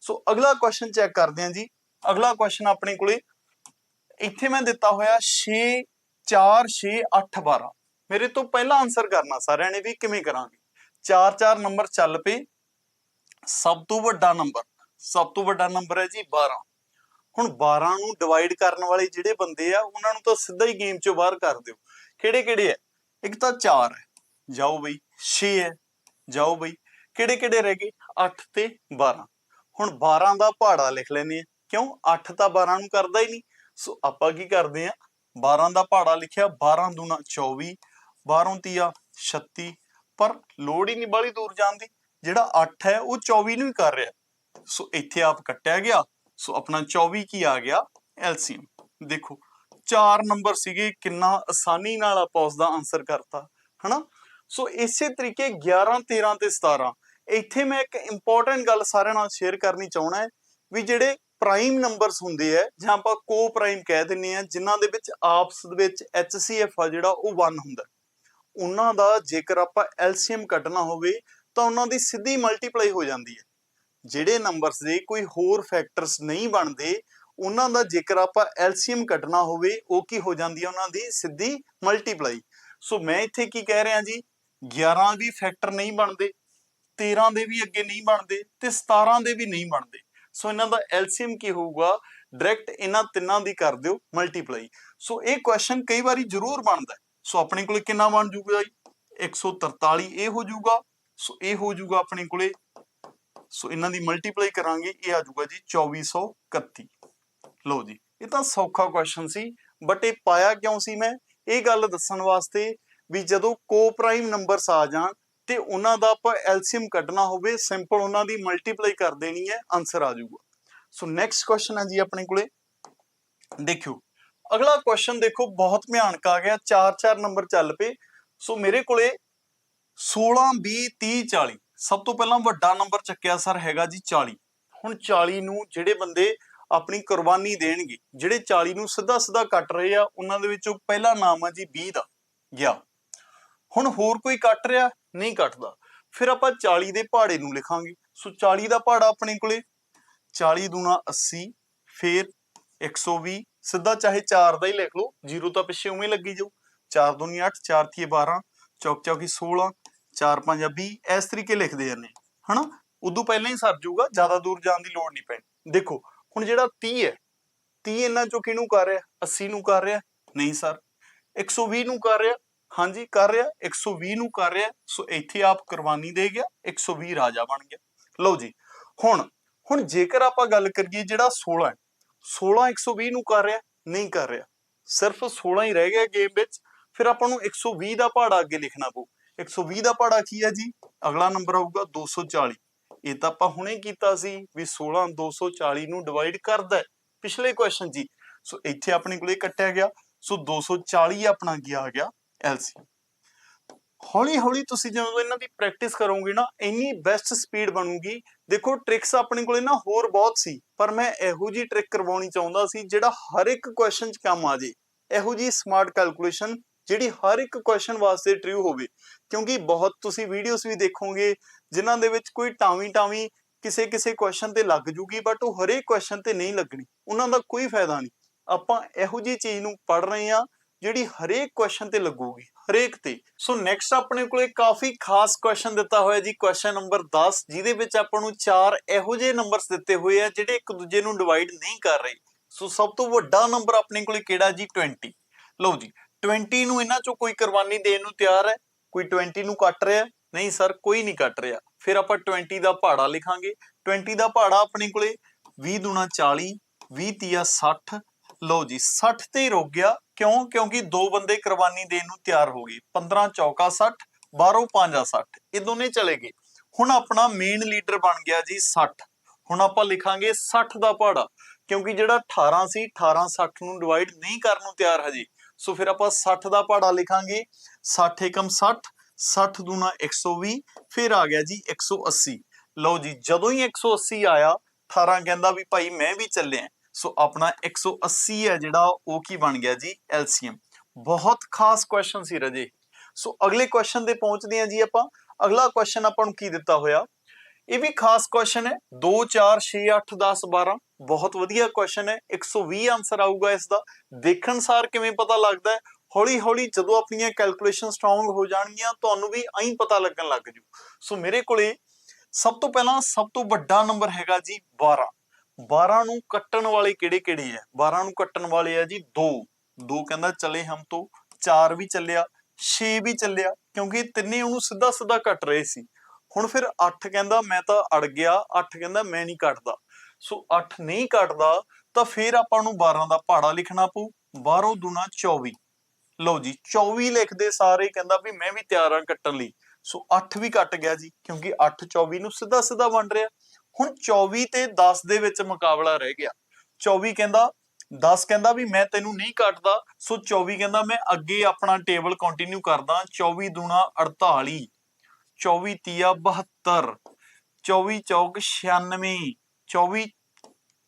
ਸੋ ਅਗਲਾ ਕੁਐਸਚਨ ਚੈੱਕ ਕਰਦੇ ਹਾਂ ਜੀ। ਅਗਲਾ ਕੁਐਸਚਨ ਆਪਣੇ ਕੋਲੇ, ਇੱਥੇ ਮੈਂ ਦਿੱਤਾ ਹੋਇਆ 6 4 6 8 12 ਮੇਰੇ ਤੋਂ ਪਹਿਲਾਂ ਆਨਸਰ ਕਰਨਾ ਸਾਰਿਆਂ ਨੇ ਵੀ ਕਿਵੇਂ ਕਰਾਂਗੇ? 4 4 ਨੰਬਰ ਚੱਲ ਪਏ। ਸਭ ਤੋਂ ਵੱਡਾ ਨੰਬਰ ਸਭ ਤੋਂ ਵੱਡਾ ਨੰਬਰ ਹੈ ਜੀ 12 ਹੁਣ 12 ਨੂੰ ਡਿਵਾਈਡ ਕਰਨ ਵਾਲੇ ਜਿਹੜੇ ਬੰਦੇ ਆ, ਉਹਨਾਂ ਨੂੰ ਤਾਂ ਸਿੱਧਾ ਹੀ ਗੇਮ ਚੋਂ ਬਾਹਰ ਕਰ ਦਿਓ। ਕਿਹੜੇ ਕਿਹੜੇ ਹੈ? ਇੱਕ ਤਾਂ 4 ਹੈ। ਜਾਓ ਬਈ 6 ਹੈ। ਜਾਓ ਬਈ ਕਿਹੜੇ ਕਿਹੜੇ ਰਹਿ ਗਏ? 8 ਤੇ 12 ਹੁਣ 12 ਦਾ ਪਹਾੜਾ ਲਿਖ ਲੈਨੇ ਆ ਕਿਉਂ? 8 ਤਾਂ 12 ਨੂੰ ਕਰਦਾ ਹੀ ਨਹੀਂ। ਸੋ ਆਪਾਂ ਕੀ ਕਰਦੇ ਆ 12 ਦਾ ਪਹਾੜਾ ਲਿਖਿਆ 12 ਦੂਣਾ 24 12 ਤੀਆ 36 ਪਰ ਲੋੜ ਹੀ ਨਹੀਂ ਬੜੀ ਦੂਰ ਜਾਣ ਦੀ। ਜਿਹੜਾ 8 ਹੈ, ਉਹ 24 ਨੂੰ ਹੀ ਕਰ ਰਿਹਾ। ਸੋ ਇੱਥੇ ਆਪ ਕੱਟਿਆ ਗਿਆ। ਸੋ ਆਪਣਾ 24 ਕੀ ਆ ਗਿਆ? ਐਲਸੀਐਮ ਦੇਖੋ, ਚਾਰ ਨੰਬਰ ਸੀਗੇ, ਕਿੰਨਾ ਆਸਾਨੀ ਨਾਲ ਆਪਾਂ ਉਸ ਦਾ ਆਨਸਰ ਕਰਤਾ, ਹਨਾ? ਸੋ ਇਸੇ ਤਰੀਕੇ 11 13 ਤੇ 17 ਇੱਥੇ ਮੈਂ ਇੱਕ ਇੰਪੋਰਟੈਂਟ ਗੱਲ ਸਾਰਿਆਂ ਨਾਲ ਸ਼ੇਅਰ ਕਰਨੀ ਚਾਹਣਾ ਹੈ ਵੀ ਜਿਹੜੇ ਪ੍ਰਾਈਮ ਨੰਬਰਸ ਹੁੰਦੇ ਆ, ਜਾਂ ਆਪਾਂ ਕੋ ਪ੍ਰਾਈਮ ਕਹਿ ਦਿੰਨੇ ਆ ਜਿਨ੍ਹਾਂ ਦੇ ਵਿੱਚ ਆਪਸ ਦੇ ਵਿੱਚ HCF ਆ ਜਿਹੜਾ, ਉਹ 1 ਹੁੰਦਾ। ਉਹਨਾਂ ਦਾ ਜੇਕਰ ਆਪਾਂ LCM ਕੱਢਣਾ ਹੋਵੇ, ਤਾਂ ਉਹਨਾਂ ਦੀ ਸਿੱਧੀ ਮਲਟੀਪਲਾਈ ਹੋ ਜਾਂਦੀ ਹੈ। ਜਿਹੜੇ ਨੰਬਰਸ ਦੇ ਕੋਈ ਹੋਰ ਫੈਕਟਰਸ ਨਹੀਂ ਬਣਦੇ, ਉਹਨਾਂ ਦਾ ਜੇਕਰ ਆਪਾਂ LCM ਕੱਢਣਾ ਹੋਵੇ, ਉਹ ਕੀ ਹੋ ਜਾਂਦੀ ਹੈ ਉਹਨਾਂ ਦੀ ਸਿੱਧੀ ਮਲਟੀਪਲਾਈ ਸੋ ਮੈਂ ਇੱਥੇ ਕੀ ਕਹਿ ਰਿਹਾ ਜੀ 11 ਵੀ ਫੈਕਟਰ ਨਹੀਂ ਬਣਦੇ 13 ਦੇ ਵੀ ਅੱਗੇ ਨਹੀਂ ਬਣਦੇ ਤੇ 17 ਦੇ ਵੀ ਨਹੀਂ ਬਣਦੇ। ਸੋ ਇਹਨਾਂ ਦਾ LCM ਕੀ ਹੋਊਗਾ? ਡਾਇਰੈਕਟ ਇਹਨਾਂ ਤਿੰਨਾਂ ਦੀ ਕਰ ਦਿਓ ਮਲਟੀਪਲਾਈ ਸੋ ਇਹ ਕੁਐਸਚਨ ਕਈ ਵਾਰੀ ਜ਼ਰੂਰ ਬਣਦਾ ਸੋ ਆਪਣੇ ਕੋਲ ਕਿੰਨਾ ਬਣ ਜੂਗਾ ਜੀ? 143 ਇਹ ਹੋ ਜੂਗਾ। ਸੋ ਇਹ ਹੋ ਜੂਗਾ ਆਪਣੇ ਕੋਲੇ ਸੋ ਇਹਨਾਂ ਦੀ ਮਲਟੀਪਲਾਈ ਕਰਾਂਗੇ, ਇਹ ਆ ਜੂਗਾ ਜੀ 2431 ਲਓ ਜੀ, ਇਹ ਤਾਂ ਸੌਖਾ ਕੁਐਸਚਨ ਸੀ ਬਟ ਇਹ ਪਾਇਆ ਕਿਉਂ ਸੀ ਮੈਂ? ਇਹ ਗੱਲ ਦੱਸਣ ਵਾਸਤੇ ਵੀ ਜਦੋਂ ਕੋ ਪ੍ਰਾਈਮ ਨੰਬਰਸ ਆ ਜਾਣ ਤੇ ਉਹਨਾਂ ਦਾ ਆਪਾਂ ਐਲਸੀਐਮ ਕੱਢਣਾ ਹੋਵੇ ਸਿੰਪਲ ਉਹਨਾਂ ਦੀ ਮਲਟੀਪਲਾਈ ਕਰ ਦੇਣੀ ਹੈ ਆਨਸਰ ਆ ਜਾਊਗਾ। ਸੋ ਨੈਕਸਟ ਕੁਐਸਚਨ ਹੈ ਜੀ ਆਪਣੇ ਕੋਲੇ। ਦੇਖਿਓ, ਅਗਲਾ ਕੁਐਸਚਨ ਦੇਖੋ, ਬਹੁਤ ਭਿਆਨਕ ਆ ਗਿਆ 4-4 ਨੰਬਰ ਚੱਲ ਪਏ। ਸੋ ਮੇਰੇ ਕੋਲੇ 16 20 30 40 ਸਭ ਤੋਂ ਪਹਿਲਾਂ ਵੱਡਾ ਨੰਬਰ ਚੱਕਿਆ ਸਰ ਹੈਗਾ ਜੀ 40 ਹੁਣ 40 ਨੂੰ ਜਿਹੜੇ ਬੰਦੇ ਆਪਣੀ ਕੁਰਬਾਨੀ ਦੇਣਗੇ, ਜਿਹੜੇ 40 ਨੂੰ ਸਿੱਧਾ ਸਿੱਧਾ ਕੱਟ ਰਹੇ ਆ, ਉਹਨਾਂ ਦੇ ਵਿੱਚੋਂ ਪਹਿਲਾ ਨਾਮ ਆ ਜੀ 20 ਦਾ, ਗਿਆ। ਹੁਣ ਹੋਰ ਕੋਈ ਕੱਟ ਰਿਹਾ? ਨਹੀਂ ਕੱਟਦਾ। ਫਿਰ ਆਪਾਂ 40 ਦੇ ਪਹਾੜੇ ਨੂੰ ਲਿਖਾਂਗੇ। ਸੋ 40 ਦਾ ਪਹਾੜਾ ਆਪਣੇ ਕੋਲੇ 40 ਦੂਣਾ 80 ਫਿਰ 120 ਸਿੱਧਾ ਚਾਹੇ 4 ਦਾ ਹੀ ਲਿਖ ਲਓ, ਜ਼ੀਰੋ ਤਾਂ ਪਿੱਛੇ ਉਵੇਂ ਲੱਗੀ ਜਾਊ। 4 ਦੂਣੀ 8 4 ਥੀਏ 12 ਚੌਕ ਚੌਕੀ 16 4 5 20 ਇਸ ਤਰੀਕੇ ਲਿਖਦੇ ਜਾਂਦੇ ਹਨਾ? ਉਦੋਂ ਪਹਿਲਾਂ ਹੀ ਸਰ ਜਾਊਗਾ, ਜ਼ਿਆਦਾ ਦੂਰ ਜਾਣ ਦੀ ਲੋੜ ਨਹੀਂ ਪੈਣੀ। ਦੇਖੋ, ਹੁਣ ਜਿਹੜਾ 30 ਹੈ 30 ਇਹਨਾਂ ਚੋਂ ਕਿਹਨੂੰ ਕਰ ਰਿਹਾ? 80 ਨੂੰ ਕਰ ਰਿਹਾ? ਨਹੀਂ ਸਰ। 120 ਨੂੰ ਕਰ ਰਿਹਾ? ਹਾਂਜੀ, ਕਰ ਰਿਹਾ। 120 ਨੂੰ ਕਰ ਰਿਹਾ। ਸੋ ਇੱਥੇ ਆਪ ਕੁਰਬਾਨੀ ਦੇ ਗਿਆ 120 ਰਾਜਾ ਬਣ ਗਿਆ। ਲਓ ਜੀ, ਹੁਣ ਹੁਣ ਜੇਕਰ ਆਪਾਂ ਗੱਲ ਕਰੀਏ ਜਿਹੜਾ 16 ਹੈ 16 120 ਨੂੰ ਕਰ ਰਿਹਾ, ਨਹੀਂ ਕਰ ਰਿਹਾ। ਸਿਰਫ 16 ਹੀ ਰਹਿ ਗਿਆ ਗੇਮ ਵਿੱਚ, ਫਿਰ ਆਪਾਂ ਨੂੰ 120 ਦਾ ਪਹਾੜਾ ਅੱਗੇ ਲਿਖਣਾ ਪਊ। 120 ਦਾ ਪਹਾੜਾ ਕੀ ਹੈ ਜੀ? ਅਗਲਾ ਨੰਬਰ ਆਊਗਾ 240 ਇਹ ਤਾਂ ਆਪਾਂ ਹੁਣੇ ਕੀਤਾ ਸੀ ਵੀ 16 240 ਨੂੰ ਡਿਵਾਈਡ ਕਰਦਾ ਹੈ। ਪਿਛਲੇ ਕੁਐਸਚਨ ਜੀ। ਸੋ ਇੱਥੇ ਆਪਣੇ ਕੋਲੇ ਕੱਟਿਆ ਗਿਆ। ਸੋ 240 ਆਪਣਾ ਕੀ ਆ ਗਿਆ ਐਲਸੀਐਮ ਹੌਲੀ ਹੌਲੀ ਤੁਸੀਂ ਜਦੋਂ ਇਹਨਾਂ ਦੀ ਪ੍ਰੈਕਟਿਸ ਕਰੋਗੇ ਨਾ, ਇੰਨੀ ਬੈਸਟ ਸਪੀਡ ਬਣੂਗੀ। ਦੇਖੋ ਟ੍ਰਿਕਸ ਆਪਣੇ ਕੋਲੇ ਨਾ ਹੋਰ ਬਹੁਤ ਸੀ, ਪਰ ਮੈਂ ਇਹੋ ਜੀ ਟ੍ਰਿਕ ਕਰਵਾਉਣੀ ਚਾਹੁੰਦਾ ਸੀ ਜਿਹੜਾ ਹਰ ਇੱਕ ਕੁਐਸਚਨ 'ਚ ਕੰਮ ਆ ਜੇ। ਇਹੋ ਜੀ ਸਮਾਰਟ ਕੈਲਕੂਲੇਸ਼ਨ ਜਿਹੜੀ ਹਰ ਇੱਕ ਕੁਐਸਚਨ ਵਾਸਤੇ ਟਰੂ ਹੋਵੇ। ਕਿਉਂਕਿ ਬਹੁਤ ਤੁਸੀਂ ਵੀਡੀਓਜ਼ ਵੀ ਦੇਖੋਗੇ, ਜਿਨ੍ਹਾਂ ਦੇ ਵਿੱਚ ਕੋਈ ਟਾਵੀਂ ਟਾਵੀਂ ਕਿਸੇ ਕਿਸੇ ਕੁਐਸਚਨ ਤੇ ਲੱਗ ਜੂਗੀ ਬਟ ਉਹ ਹਰੇਕ ਕੁਐਸਚਨ ਤੇ ਨਹੀਂ ਲੱਗਣੀ। ਉਹਨਾਂ ਦਾ ਕੋਈ ਫਾਇਦਾ ਨਹੀਂ। ਆਪਾਂ ਇਹੋ ਜੀ ਚੀਜ਼ ਨੂੰ ਪੜ ਰਹੇ ਹਾਂ, ਜਿਹੜੀ ਹਰੇਕ ਕੁਐਸਚਨ ਤੇ ਲੱਗੂਗੀ, ਹਰੇਕ ਤੇ। ਸੋ ਨੈਕਸਟ ਆਪਣੇ ਕੋਲੇ ਕਾਫੀ ਖਾਸ ਕੁਐਸਚਨ ਦਿੱਤਾ ਹੋਇਆ ਜੀ ਕੁਐਸਚਨ ਨੰਬਰ 10 ਜਿਹਦੇ ਵਿੱਚ ਆਪਾਂ ਨੂੰ ਚਾਰ ਇਹੋ ਜਿਹੇ ਨੰਬਰਸ ਦਿੱਤੇ ਹੋਏ ਆ, ਜਿਹੜੇ ਇੱਕ ਦੂਜੇ ਨੂੰ ਡਿਵਾਈਡ ਨਹੀਂ ਕਰ ਰਹੇ। ਸੋ ਸਭ ਤੋਂ ਵੱਡਾ ਨੰਬਰ ਆਪਣੇ ਕੋਲੇ ਕਿਹੜਾ ਜੀ? 20 ਲਓ ਜੀ 20 ਨੂੰ ਇਹਨਾਂ ਚੋਂ ਕੋਈ ਕੁਰਬਾਨੀ ਦੇਣ ਨੂੰ ਤਿਆਰ ਹੈ? ਕੋਈ 20 ਨੂੰ ਕੱਟ ਰਿਹਾ? ਨਹੀਂ ਸਰ ਕੋਈ ਨਹੀਂ ਕੱਟ ਰਿਹਾ। ਫਿਰ ਆਪਾਂ 20 ਦਾ ਪਹਾੜਾ ਲਿਖਾਂਗੇ। 20 ਦਾ ਪਹਾੜਾ ਆਪਣੇ ਕੋਲੇ 20 ਦੁਣਾ 40 20 ਤੀਆ 60 ਲਓ ਜੀ 60 ਤੇ ਹੀ ਰੁਕ ਗਿਆ। ਕਿਉਂ? ਕਿਉਂਕਿ ਦੋ ਬੰਦੇ ਕੁਰਬਾਨੀ ਦੇਣ ਨੂੰ ਤਿਆਰ ਹੋ ਗਏ। 15 ਚੌਕਾ 60 12 5 60 ਇਹ ਦੋਨੇ ਚਲੇ ਗਏ। ਹੁਣ ਆਪਣਾ ਮੇਨ ਲੀਡਰ ਬਣ ਗਿਆ ਜੀ 60 ਹੁਣ ਆਪਾਂ ਲਿਖਾਂਗੇ 60 ਦਾ ਪਹਾੜਾ ਕਿਉਂਕਿ ਜਿਹੜਾ 18 ਸੀ 18 60 ਨੂੰ ਡਿਵਾਈਡ ਨਹੀਂ ਕਰਨ ਨੂੰ ਤਿਆਰ ਹਜੇ। ਸੋ ਫਿਰ ਆਪਾਂ 60 ਦਾ ਪਹਾੜਾ ਲਿਖਾਂਗੇ। 60 ਏਕਮ 60 60 ਦੂਣਾ 120 ਫਿਰ ਆ ਗਿਆ ਜੀ 180 ਲਓ ਜੀ, ਜਦੋਂ ਹੀ 180 ਆਇਆ 18 ਕਹਿੰਦਾ ਵੀ ਭਾਈ ਮੈਂ ਵੀ ਚੱਲਿਆ। ਸੋ ਆਪਣਾ 180 ਹੈ ਜਿਹੜਾ, ਉਹ ਕੀ ਬਣ ਗਿਆ ਜੀ? ਐਲਸੀਐਮ ਬਹੁਤ ਖਾਸ ਕੁਐਸਚਨ ਸੀ ਰਜੇ। ਸੋ ਅਗਲੇ ਕੁਐਸਚਨ ਤੇ ਪਹੁੰਚਦੇ ਹਾਂ ਜੀ ਆਪਾਂ। ਅਗਲਾ ਕੁਐਸਚਨ ਆਪਾਂ ਨੂੰ ਕੀ ਦਿੱਤਾ ਹੋਇਆ? ਇਹ ਵੀ ਖਾਸ ਕੁਐਸਚਨ ਹੈ। 2 4 6 8 10 12 ਬਹੁਤ ਵਧੀਆ ਕੁਐਸਚਨ ਹੈ। 120 ਆਨਸਰ ਆਊਗਾ ਇਸ ਦਾ। ਦੇਖਣ ਸਾਰ ਕਿਵੇਂ ਪਤਾ ਲੱਗਦਾ ਹੈ? ਹੌਲੀ ਹੌਲੀ ਜਦੋਂ ਆਪਣੀਆਂ ਕੈਲਕੂਲੇਸ਼ਨ ਸਟਰੋਂਗ ਹੋ ਜਾਣਗੀਆਂ, ਤੁਹਾਨੂੰ ਵੀ ਐਂ ਪਤਾ ਲੱਗਣ ਲੱਗ ਜੂ। ਸੋ ਮੇਰੇ ਕੋਲੇ ਸਭ ਤੋਂ ਪਹਿਲਾਂ ਸਭ ਤੋਂ ਵੱਡਾ ਨੰਬਰ ਹੈਗਾ ਜੀ 12 12 ਨੂੰ ਕੱਟਣ ਵਾਲੇ ਕਿਹੜੇ ਕਿਹੜੇ ਹੈ 12 ਨੂੰ ਕੱਟਣ ਵਾਲੇ ਆ ਜੀ 2 2 ਕਹਿੰਦਾ ਚਲੇ ਹਮ ਤੋਂ 4 ਵੀ ਚੱਲਿਆ 6 ਵੀ ਚੱਲਿਆ, ਕਿਉਂਕਿ ਤਿੰਨੇ ਉਹਨੂੰ ਸਿੱਧਾ ਸਿੱਧਾ ਕੱਟ ਰਹੇ ਸੀ। ਹੁਣ ਫਿਰ 8 ਕਹਿੰਦਾ ਮੈਂ ਤਾਂ ਅੜ ਗਿਆ 8 ਕਹਿੰਦਾ ਮੈਂ ਨਹੀਂ ਕੱਟਦਾ। ਸੋ 8 ਨਹੀਂ ਕੱਟਦਾ ਤਾਂ ਫਿਰ ਆਪਾਂ ਨੂੰ 12 ਦਾ ਪਹਾੜਾ ਲਿਖਣਾ ਪਊ। 12 ਦੁਨਾ 24 ਲਓ ਜੀ 24 ਲਿਖਦੇ ਸਾਰੇ, ਕਹਿੰਦਾ ਵੀ ਮੈਂ ਵੀ ਤਿਆਰ ਹਾਂ ਕੱਟਣ ਲਈ। ਸੋ 8 ਵੀ ਕੱਟ ਗਿਆ ਜੀ, ਕਿਉਂਕਿ 8 24 ਨੂੰ ਸਿੱਧਾ ਸਿੱਧਾ ਵੰਡ ਰਿਹਾ। ਹੁਣ 24 ਤੇ 10 ਦੇ ਵਿੱਚ ਮੁਕਾਬਲਾ ਰਹਿ ਗਿਆ। 24 ਕਹਿੰਦਾ 10 ਕਹਿੰਦਾ ਵੀ ਮੈਂ ਤੈਨੂੰ ਨਹੀਂ ਕੱਟਦਾ। ਸੋ 24 ਕਹਿੰਦਾ ਮੈਂ ਅੱਗੇ ਆਪਣਾ ਟੇਬਲ ਕੰਟੀਨਿਊ ਕਰਦਾ। 24 ਦੂਣਾ 48 24 ਤੀਆ 72 24 ਚੌਕ 96 24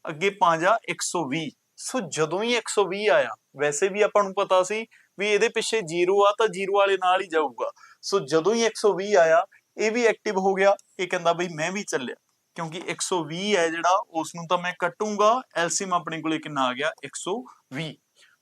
ਅੱਗੇ 5 ਆ 120 ਸੋ ਜਦੋਂ ਹੀ 120 ਆਇਆ, ਵੈਸੇ ਵੀ ਆਪਾਂ ਨੂੰ ਪਤਾ ਸੀ ਵੀ ਇਹਦੇ ਪਿੱਛੇ 0 ਆ ਤਾਂ 0 ਵਾਲੇ ਨਾਲ ਹੀ ਜਾਊਗਾ। ਸੋ ਜਦੋਂ ਹੀ 120 ਆਇਆ, ਇਹ ਵੀ ਐਕਟਿਵ ਹੋ ਗਿਆ। ਇਹ ਕਹਿੰਦਾ ਬਈ ਮੈਂ ਵੀ ਚੱਲਿਆ। ਕਿਉਂਕਿ 120 ਹੈ ਜਿਹੜਾ ਉਸ ਨੂੰ ਤਾਂ ਮੈਂ ਕੱਟੂੰਗਾ। ਐਲਸੀਐਮ ਆਪਣੇ ਕੋਲੇ ਕਿੰਨਾ ਆ ਗਿਆ? 120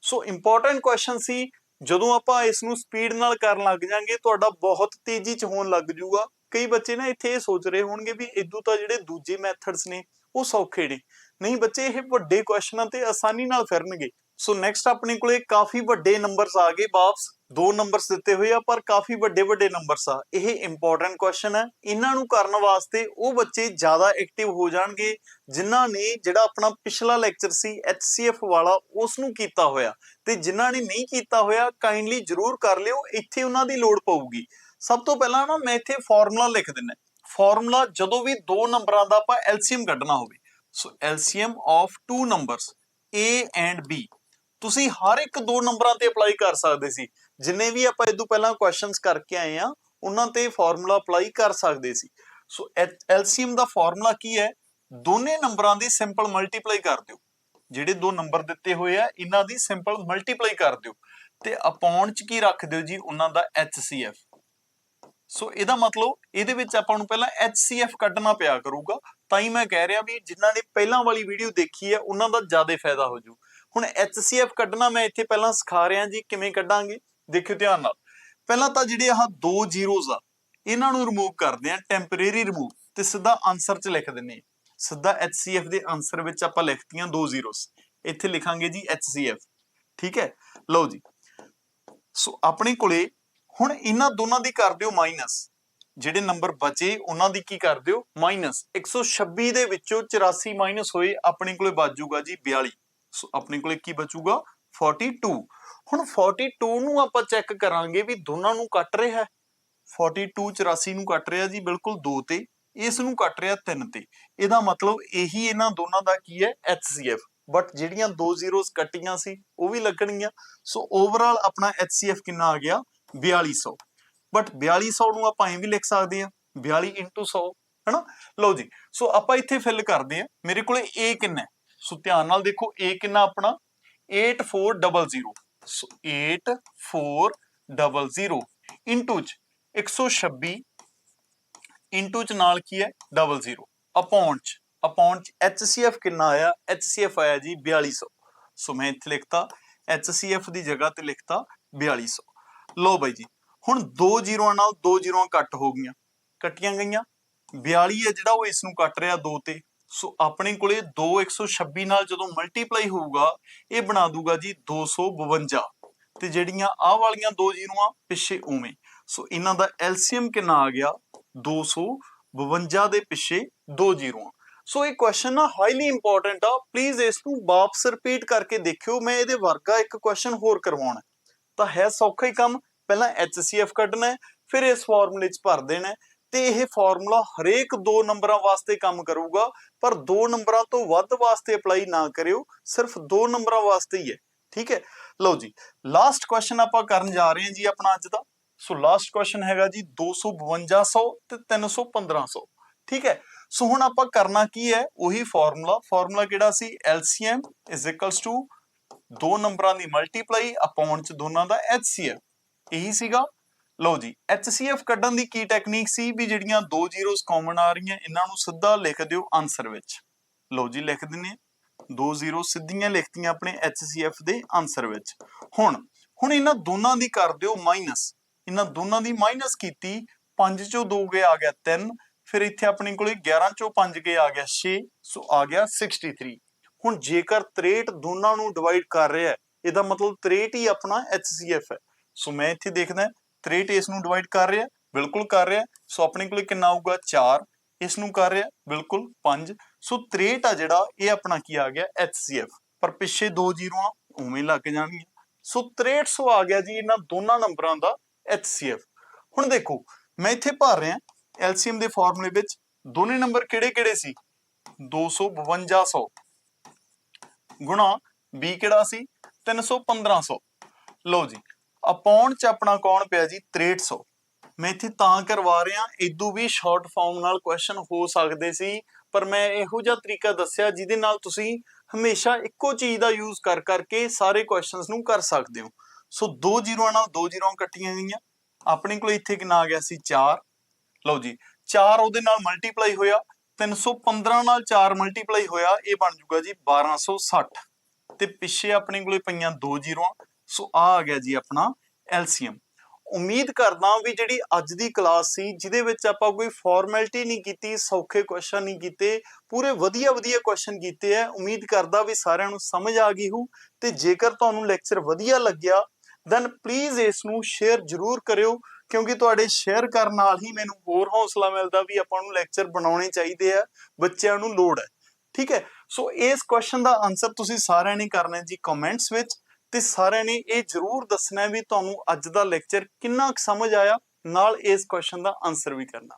ਸੋ ਇੰਪੋਰਟੈਂਟ ਕੁਐਸਚਨ ਸੀ, ਜਦੋਂ ਆਪਾਂ ਇਸ ਨੂੰ ਸਪੀਡ ਨਾਲ ਕਰਨ ਲੱਗ ਜਾਾਂਗੇ, ਤੁਹਾਡਾ ਬਹੁਤ ਤੇਜ਼ੀ ਚ ਹੋਣ ਲੱਗ ਜਾਊਗਾ। ਕਈ ਬੱਚੇ ਨਾ ਇੱਥੇ ਇਹ ਸੋਚ ਰਹੇ ਹੋਣਗੇ ਵੀ ਇਦੋਂ ਤਾਂ ਜਿਹੜੇ ਦੂਜੇ ਮੈਥਡਸ ਨੇ, ਉਹ ਸੌਖੇ ਨੇ। ਨਹੀਂ ਬੱਚੇ, ਇਹ ਵੱਡੇ ਕੁਐਸਚਨਾਂ ਤੇ ਆਸਾਨੀ ਨਾਲ ਫਿਰਨਗੇ। ਸੋ ਨੈਕਸਟ ਆਪਣੇ ਕੋਲੇ ਕਾਫੀ ਵੱਡੇ ਨੰਬਰਸ ਆ ਗਏ ਵਾਪਸ ਦੋ ਨੰਬਰਸ ਦਿੱਤੇ ਹੋਏ ਆ, ਪਰ ਕਾਫੀ ਵੱਡੇ ਵੱਡੇ ਨੰਬਰਸ ਆ। ਇਹ ਇੰਪੋਰਟੈਂਟ ਕੁਐਸਚਨ ਹੈ। ਇਹਨਾਂ ਨੂੰ ਕਰਨ ਵਾਸਤੇ ਉਹ ਬੱਚੇ ਜ਼ਿਆਦਾ ਐਕਟਿਵ ਹੋ ਜਾਣਗੇ, ਜਿਨ੍ਹਾਂ ਨੇ ਜਿਹੜਾ ਆਪਣਾ ਪਿਛਲਾ ਲੈਕਚਰ ਸੀ HCF ਵਾਲਾ ਉਸ ਨੂੰ ਕੀਤਾ ਹੋਇਆ। ਤੇ ਜਿਨ੍ਹਾਂ ਨੇ ਨਹੀਂ ਕੀਤਾ ਹੋਇਆ ਕਾਈਂਡਲੀ ਜਰੂਰ ਕਰ ਲਿਓ। ਇੱਥੇ ਉਹਨਾਂ ਦੀ ਲੋੜ ਪਊਗੀ। ਸਭ ਤੋਂ ਪਹਿਲਾਂ ਨਾ, ਮੈਂ ਇੱਥੇ ਫਾਰਮੂਲਾ ਲਿਖ ਦਿੰਦਾ। ਫਾਰਮੂਲਾ ਜਦੋਂ ਵੀ ਦੋ ਨੰਬਰਾਂ ਦਾ ਆਪਾਂ ਐਲਸੀਐਮ ਕੱਢਣਾ ਹੋਵੇ। So LCM of two numbers A and B ਤੁਸੀਂ ਹਰ ਇੱਕ ਦੋ ਨੰਬਰਾਂ ਤੇ ਅਪਲਾਈ ਕਰ ਸਕਦੇ ਸੀ। ਜਿੰਨੇ ਵੀ ਆਪਾਂ ਇਦੋਂ ਪਹਿਲਾਂ ਕੁਐਸਚਨਸ ਕਰਕੇ ਆਏ ਆ ਉਹਨਾਂ ਤੇ ਫਾਰਮੂਲਾ ਅਪਲਾਈ ਕਰ ਸਕਦੇ ਸੀ। ਸੋ ਐਲਸੀਐਮ ਦਾ ਫਾਰਮੂਲਾ ਕੀ ਹੈ? ਦੋਨੇ ਨੰਬਰਾਂ ਦੀ ਸਿੰਪਲ ਮਲਟੀਪਲਾਈ ਕਰ ਦਿਓ। ਜਿਹੜੇ ਦੋ ਨੰਬਰ ਦਿੱਤੇ ਹੋਏ ਆ, ਇਹਨਾਂ ਦੀ ਸਿੰਪਲ ਮਲਟੀਪਲਾਈ ਕਰ ਦਿਓ। ਤੇ ਅਪੌਨ ਚ ਕੀ ਰੱਖ ਦਿਓ ਜੀ? ਉਹਨਾਂ ਦਾ HCF ਸੋ ਇਹਦਾ ਮਤਲਬ ਇਹਦੇ ਵਿੱਚ ਆਪਾਂ ਨੂੰ ਪਹਿਲਾਂ HCF ਕੱਢਣਾ ਪਿਆ ਕਰੂਗਾ। ਤਾਂ ਹੀ ਮੈਂ ਕਹਿ ਰਿਹਾ ਵੀ ਜਿਨ੍ਹਾਂ ਨੇ ਪਹਿਲਾਂ ਵਾਲੀ ਵੀਡੀਓ ਦੇਖੀ ਹੈ, ਉਹਨਾਂ ਦਾ ਜ਼ਿਆਦਾ ਫਾਇਦਾ ਹੋ ਜੂ। ਹੁਣ HCF ਕੱਢਣਾ ਮੈਂ ਇੱਥੇ ਪਹਿਲਾਂ ਸਿਖਾ ਰਿਹਾ ਜੀ, ਕਿਵੇਂ ਕੱਢਾਂਗੇ? ਦੇਖਿਓ ਧਿਆਨ ਨਾਲ। ਪਹਿਲਾਂ ਤਾਂ ਜਿਹੜੇ ਆਹ ਦੋ ਜ਼ੀਰੋਜ਼ ਆ, ਇਹਨਾਂ ਨੂੰ ਰਿਮੂਵ ਕਰਦੇ ਆ ਟੈਂਪਰੇਰੀ ਰਿਮੂਵ ਤੇ ਸਿੱਧਾ ਆਨਸਰ 'ਚ ਲਿਖ ਦਿੰਨੇ ਆ ਸਿੱਧਾ HCF ਦੇ ਆਨਸਰ ਵਿੱਚ ਆਪਾਂ ਲਿਖਤੀਆਂ ਦੋ ਜ਼ੀਰੋਜ਼ ਇੱਥੇ ਲਿਖਾਂਗੇ ਜੀ HCF ਠੀਕ ਹੈ? ਲਓ ਜੀ। ਸੋ ਆਪਣੇ ਕੋਲੇ ਹੁਣ ਇਹਨਾਂ ਦੋਨਾਂ ਦੀ ਕਰ ਦਿਓ ਮਾਈਨਸ ਜਿਹੜੇ ਨੰਬਰ ਬਚੇ, ਉਹਨਾਂ ਦੀ ਕੀ ਕਰ ਦਿਓ? ਮਾਈਨਸ 126 ਦੇ ਵਿੱਚੋਂ 84 ਮਾਈਨਸ ਹੋਏ, ਆਪਣੇ ਕੋਲੇ ਬਚ ਜਾਊਗਾ ਜੀ 42 ਆਪਣੇ ਕੋਲੇ ਕੀ ਬਚੂਗਾ? 42 ਹੁਣ 42 ਨੂੰ ਆਪਾਂ ਚੈੱਕ ਕਰਾਂਗੇ ਵੀ ਦੋਨਾਂ ਨੂੰ ਕੱਟ ਰਿਹਾ ਹੈ। 42 84 ਨੂੰ ਕੱਟ ਰਿਹਾ ਜੀ, ਬਿਲਕੁਲ 2 ਤੇ। ਇਸ ਨੂੰ ਕੱਟ ਰਿਹਾ 3 ਤੇ। ਇਹਦਾ ਮਤਲਬ ਇਹੀ ਇਹਨਾਂ ਦੋਨਾਂ ਦਾ ਕੀ ਹੈ? HCF ਬਟ ਜਿਹੜੀਆਂ ਦੋ ਜ਼ੀਰੋਜ਼ ਕੱਟੀਆਂ ਸੀ, ਉਹ ਵੀ ਲੱਗਣਗੀਆਂ। ਸੋ ਓਵਰਆਲ ਆਪਣਾ HCF ਕਿੰਨਾ ਆ ਗਿਆ? 4200 ਬਟ 4200 ਨੂੰ ਆਪਾਂ ਐਂ ਵੀ ਲਿਖ ਸਕਦੇ ਆ 42 100 ਹੈਨਾ? ਲਓ ਜੀ। ਸੋ ਆਪਾਂ ਇੱਥੇ ਫਿਲ ਕਰਦੇ ਆ ਮੇਰੇ ਕੋਲੇ a ਕਿੰਨਾ ਹੈ? ਸੋ ਧਿਆਨ ਨਾਲ ਦੇਖੋ, a ਕਿੰਨਾ ਆਪਣਾ? 8400 ਸੋ 8400 ਇਨਟੂ ਚ 126 ਇਨਟੂ ਚ ਨਾਲ ਕੀ ਹੈ? 00 ਅਪੌਨ ਚ ਅਪੌਨ ਚ HCF ਕਿੰਨਾ ਆਇਆ? HCF ਆਇਆ ਜੀ 4200 ਸੋ। ਮੈਂ ਇੱਥੇ ਲਿਖਤਾ HCF ਦੀ ਜਗ੍ਹਾ ਤੇ ਲਿਖਤਾ 4200 ਲਓ ਬਾਈ ਜੀ, ਹੁਣ ਦੋ ਜ਼ੀਰੋਆਂ ਨਾਲ ਦੋ ਜ਼ੀਰੋਆਂ ਕੱਟ ਹੋ ਗਈਆਂ। ਕੱਟੀਆਂ ਗਈਆਂ। 42 ਹੈ ਜਿਹੜਾ ਉਹ ਇਸ ਨੂੰ ਕੱਟ ਰਿਹਾ 2 ਤੇ। ਸੋ ਆਪਣੇ ਕੋਲੇ 2 126 ਨਾਲ ਜਦੋਂ ਮਲਟੀਪਲਾਈ ਹੋਊਗਾ, ਇਹ ਬਣਾ ਦੂਗਾ ਜੀ 252 ਤੇ ਜਿਹੜੀਆਂ ਆਹ ਵਾਲੀਆਂ ਦੋ ਜ਼ੀਰੋਆਂ ਪਿੱਛੇ ਉਵੇਂ। ਸੋ ਇਹਨਾਂ ਦਾ ਐਲਸੀਐਮ ਕਿੰਨਾ ਆ ਗਿਆ? 252 ਦੇ ਪਿੱਛੇ ਦੋ ਜ਼ੀਰੋਆਂ। ਸੋ ਇਹ ਕੁਐਸਚਨ ਨਾ ਹਾਈਲੀ ਇੰਪੋਰਟੈਂਟ ਆ। ਪਲੀਜ਼ ਇਸ ਨੂੰ ਵਾਪਸ ਰਿਪੀਟ ਕਰਕੇ ਦੇਖਿਓ। ਮੈਂ ਇਹਦੇ ਵਰਗਾ ਇੱਕ ਕੁਐਸਚਨ ਹੋਰ ਕਰਵਾਉਣਾ। ਤਾਂ ਹੈ ਸੌਖਾ ਹੀ ਕੰਮ। ਪਹਿਲਾਂ HCF ਕੱਢਣਾ ਹੈ, ਫਿਰ ਇਸ ਫਾਰਮੂਲੇ 'ਚ ਭਰ ਦੇਣਾ ਹੈ। ਤੇ ਇਹ ਫਾਰਮੂਲਾ ਹਰੇਕ ਦੋ ਨੰਬਰਾਂ ਵਾਸਤੇ ਕੰਮ ਕਰੂਗਾ, ਪਰ ਦੋ ਨੰਬਰਾਂ ਤੋਂ ਵੱਧ ਵਾਸਤੇ ਅਪਲਾਈ ਨਾ ਕਰਿਓ, ਸਿਰਫ ਦੋ ਨੰਬਰਾਂ ਵਾਸਤੇ ਹੀ ਹੈ। ਠੀਕ ਹੈ? ਲਓ ਜੀ ਲਾਸਟ ਕੁਐਸਚਨ ਆਪਾਂ ਕਰਨ ਜਾ ਰਹੇ ਹਾਂ ਜੀ ਆਪਣਾ ਅੱਜ ਦਾ। ਸੋ ਲਾਸਟ ਕੁਐਸਚਨ ਹੈਗਾ ਜੀ 25200 ਤੇ 31500 ਠੀਕ ਹੈ? ਸੋ ਹੁਣ ਆਪਾਂ ਕਰਨਾ ਕੀ ਹੈ? ਉਹੀ ਫਾਰਮੂਲਾ। ਫਾਰਮੂਲਾ ਕਿਹੜਾ ਸੀ? LCM ਟੂ ਦੋ ਨੰਬਰਾਂ ਦੀ ਮਲਟੀਪਲਾਈ ਅਪੌਨ ਚ ਦੋਨਾਂ ਦਾ HCF ਇਹੀ ਸੀਗਾ। ਲਓ ਜੀ HCF ਕੱਢਣ ਦੀ ਕੀ ਟੈਕਨੀਕ ਸੀ ਵੀ ਜਿਹੜੀਆਂ ਦੋ ਜ਼ੀਰੋਸ ਕਾਮਨ ਆ ਰਹੀਆਂ, ਇਹਨਾਂ ਨੂੰ ਸਿੱਧਾ ਲਿਖ ਦਿਓ ਆਨਸਰ ਵਿੱਚ। ਲਓ ਜੀ, ਲਿਖ ਦਿੰਨੇ ਆ। ਦੋ ਜ਼ੀਰੋ ਸਿੱਧੀਆਂ ਲਿਖਤੀਆਂ ਆਪਣੇ HCF ਦੇ ਆਨਸਰ ਵਿੱਚ। ਹੁਣ ਹੁਣ ਇਹਨਾਂ ਦੋਨਾਂ ਦੀ ਕਰ ਦਿਓ ਮਾਈਨਸ ਇਹਨਾਂ ਦੋਨਾਂ ਦੀ ਮਾਈਨਸ ਕੀਤੀ 5 ਚੋਂ 2 ਗਏ ਆ ਗਿਆ 3 ਫਿਰ ਇੱਥੇ ਆਪਣੇ ਕੋਲੇ 11 ਚੋਂ 5 ਗਏ ਆ ਗਿਆ 6 ਸੋ ਆ ਗਿਆ 63 ਹੁਣ ਜੇਕਰ 63 ਦੋਨਾਂ ਨੂੰ ਡਿਵਾਈਡ ਕਰ ਰਿਹਾ ਇਹਦਾ ਮਤਲਬ 63 ਹੀ ਆਪਣਾ HCF ਹੈ। ਸੋ ਮੈਂ ਇੱਥੇ ਦੇਖਦਾ 63 ਇਸ ਨੂੰ ਡਿਵਾਈਡ ਕਰ ਰਿਹਾ, ਬਿਲਕੁਲ ਕਰ ਰਿਹਾ, ਸੋ ਆਪਣੇ ਕੋਲ ਕਿੰਨਾ ਆਊਗਾ? 4 ਇਸ ਨੂੰ ਕਰ ਰਿਹਾ, ਬਿਲਕੁਲ 5 ਸੋ 63 ਆ ਜਿਹੜਾ, ਇਹ ਆਪਣਾ ਕੀ ਆ ਗਿਆ? HCF ਪਰ ਪਿੱਛੇ ਦੋ ਜ਼ੀਰੋਆਂ, ਉਵੇਂ ਲੱਗ ਜਾਣਗੀਆਂ। ਸੋ 6300 ਆ ਗਿਆ ਜੀ ਇਹਨਾਂ ਦੋਨਾਂ ਨੰਬਰਾਂ ਦਾ HCF ਹੁਣ ਦੇਖੋ, ਮੈਂ ਇੱਥੇ ਭਰ ਰਿਹਾ LCM ਦੇ ਫਾਰਮੂਲੇ ਵਿੱਚ ਦੋਨੇ ਨੰਬਰ ਕਿਹੜੇ ਕਿਹੜੇ ਸੀ 25200 ਗੁਣਾ B ਕਿਹੜਾ ਸੀ? 31500 ਲਓ ਜੀ ਅਪੌਨ ਚ ਆਪਣਾ ਕੌਣ ਪਿਆ ਜੀ? 6300 ਮੈਂ ਇੱਥੇ ਤਾਂ ਕਰਵਾ ਰਿਹਾ ਇਦੋਂ ਵੀ ਸ਼ਾਰਟ ਫਾਰਮ ਨਾਲ ਕੁਐਸਚਨ ਹੋ ਸਕਦੇ ਸੀ, ਪਰ ਮੈਂ ਇਹੋ ਜਿਹਾ ਤਰੀਕਾ ਦੱਸਿਆ ਜਿਹਦੇ ਨਾਲ ਤੁਸੀਂ ਹਮੇਸ਼ਾ ਇੱਕੋ ਚੀਜ਼ ਦਾ ਯੂਜ਼ ਕਰ ਕਰਕੇ ਸਾਰੇ ਕੁਐਸਚਨਸ ਨੂੰ ਕਰ ਸਕਦੇ ਹੋ। ਸੋ ਦੋ ਜ਼ੀਰੋਆਂ ਨਾਲ ਦੋ ਜ਼ੀਰੋਆਂ ਇਕੱਠੀਆਂ ਗਈਆਂ। ਆਪਣੇ ਕੋਲ ਇੱਥੇ ਕਿੰਨਾ ਆ ਗਿਆ ਸੀ? 4 ਲਓ ਜੀ 4 ਉਹਦੇ ਨਾਲ ਮਲਟੀਪਲਾਈ ਹੋਇਆ 315 ਨਾਲ 4 ਮਲਟੀਪਲਾਈ ਹੋਇਆ, ਇਹ ਬਣ ਜੂਗਾ ਜੀ 1260 ਤੇ ਪਿੱਛੇ ਆਪਣੇ ਕੋਲੇ ਪਈਆਂ ਦੋ ਜ਼ੀਰੋਆਂ। ਸੋ ਆ ਆ ਗਿਆ ਜੀ ਆਪਣਾ ਐਲਸੀਐਮ ਉਮੀਦ ਕਰਦਾ ਵੀ ਜਿਹੜੀ ਅੱਜ ਦੀ ਕਲਾਸ ਸੀ, ਜਿਹਦੇ ਵਿੱਚ ਆਪਾਂ ਕੋਈ ਫਾਰਮੈਲਿਟੀ ਨਹੀਂ ਕੀਤੀ, ਸੌਖੇ ਕੁਐਸਚਨ ਨਹੀਂ ਕੀਤੇ, ਪੂਰੇ ਵਧੀਆ ਵਧੀਆ ਕੁਐਸਚਨ ਕੀਤੇ ਆ, ਉਮੀਦ ਕਰਦਾ ਵੀ ਸਾਰਿਆਂ ਨੂੰ ਸਮਝ ਆ ਗਈ ਹੋ ਤੇ ਜੇਕਰ ਤੁਹਾਨੂੰ ਲੈਕਚਰ ਵਧੀਆ ਲੱਗਿਆ ਦੈਨ ਪਲੀਜ਼ ਇਸ ਨੂੰ ਸ਼ੇਅਰ ਜ਼ਰੂਰ ਕਰਿਓ, ਕਿਉਂਕਿ ਤੁਹਾਡੇ ਸ਼ੇਅਰ ਕਰਨ ਨਾਲ ਹੀ ਮੈਨੂੰ ਹੋਰ ਹੌਸਲਾ ਮਿਲਦਾ ਵੀ ਆਪਾਂ ਨੂੰ ਲੈਕਚਰ ਬਣਾਉਣੇ ਚਾਹੀਦੇ ਆ, ਬੱਚਿਆਂ ਨੂੰ ਲੋੜ ਹੈ। ਠੀਕ ਹੈ? ਸੋ ਇਸ ਕੁਐਸਚਨ ਦਾ ਆਨਸਰ ਤੁਸੀਂ ਸਾਰਿਆਂ ਨੇ ਕਰਨਾ ਹੈ ਜੀ ਕਮੈਂਟਸ ਵਿੱਚ। ਤੇ ਸਾਰਿਆਂ ਨੇ ਇਹ ਜ਼ਰੂਰ ਦੱਸਣਾ ਵੀ ਤੁਹਾਨੂੰ ਅੱਜ ਦਾ ਲੈਕਚਰ ਕਿੰਨਾ ਕੁ ਸਮਝ ਆਇਆ, ਨਾਲ ਇਸ ਕੁਐਸਚਨ ਦਾ ਆਨਸਰ ਵੀ ਕਰਨਾ।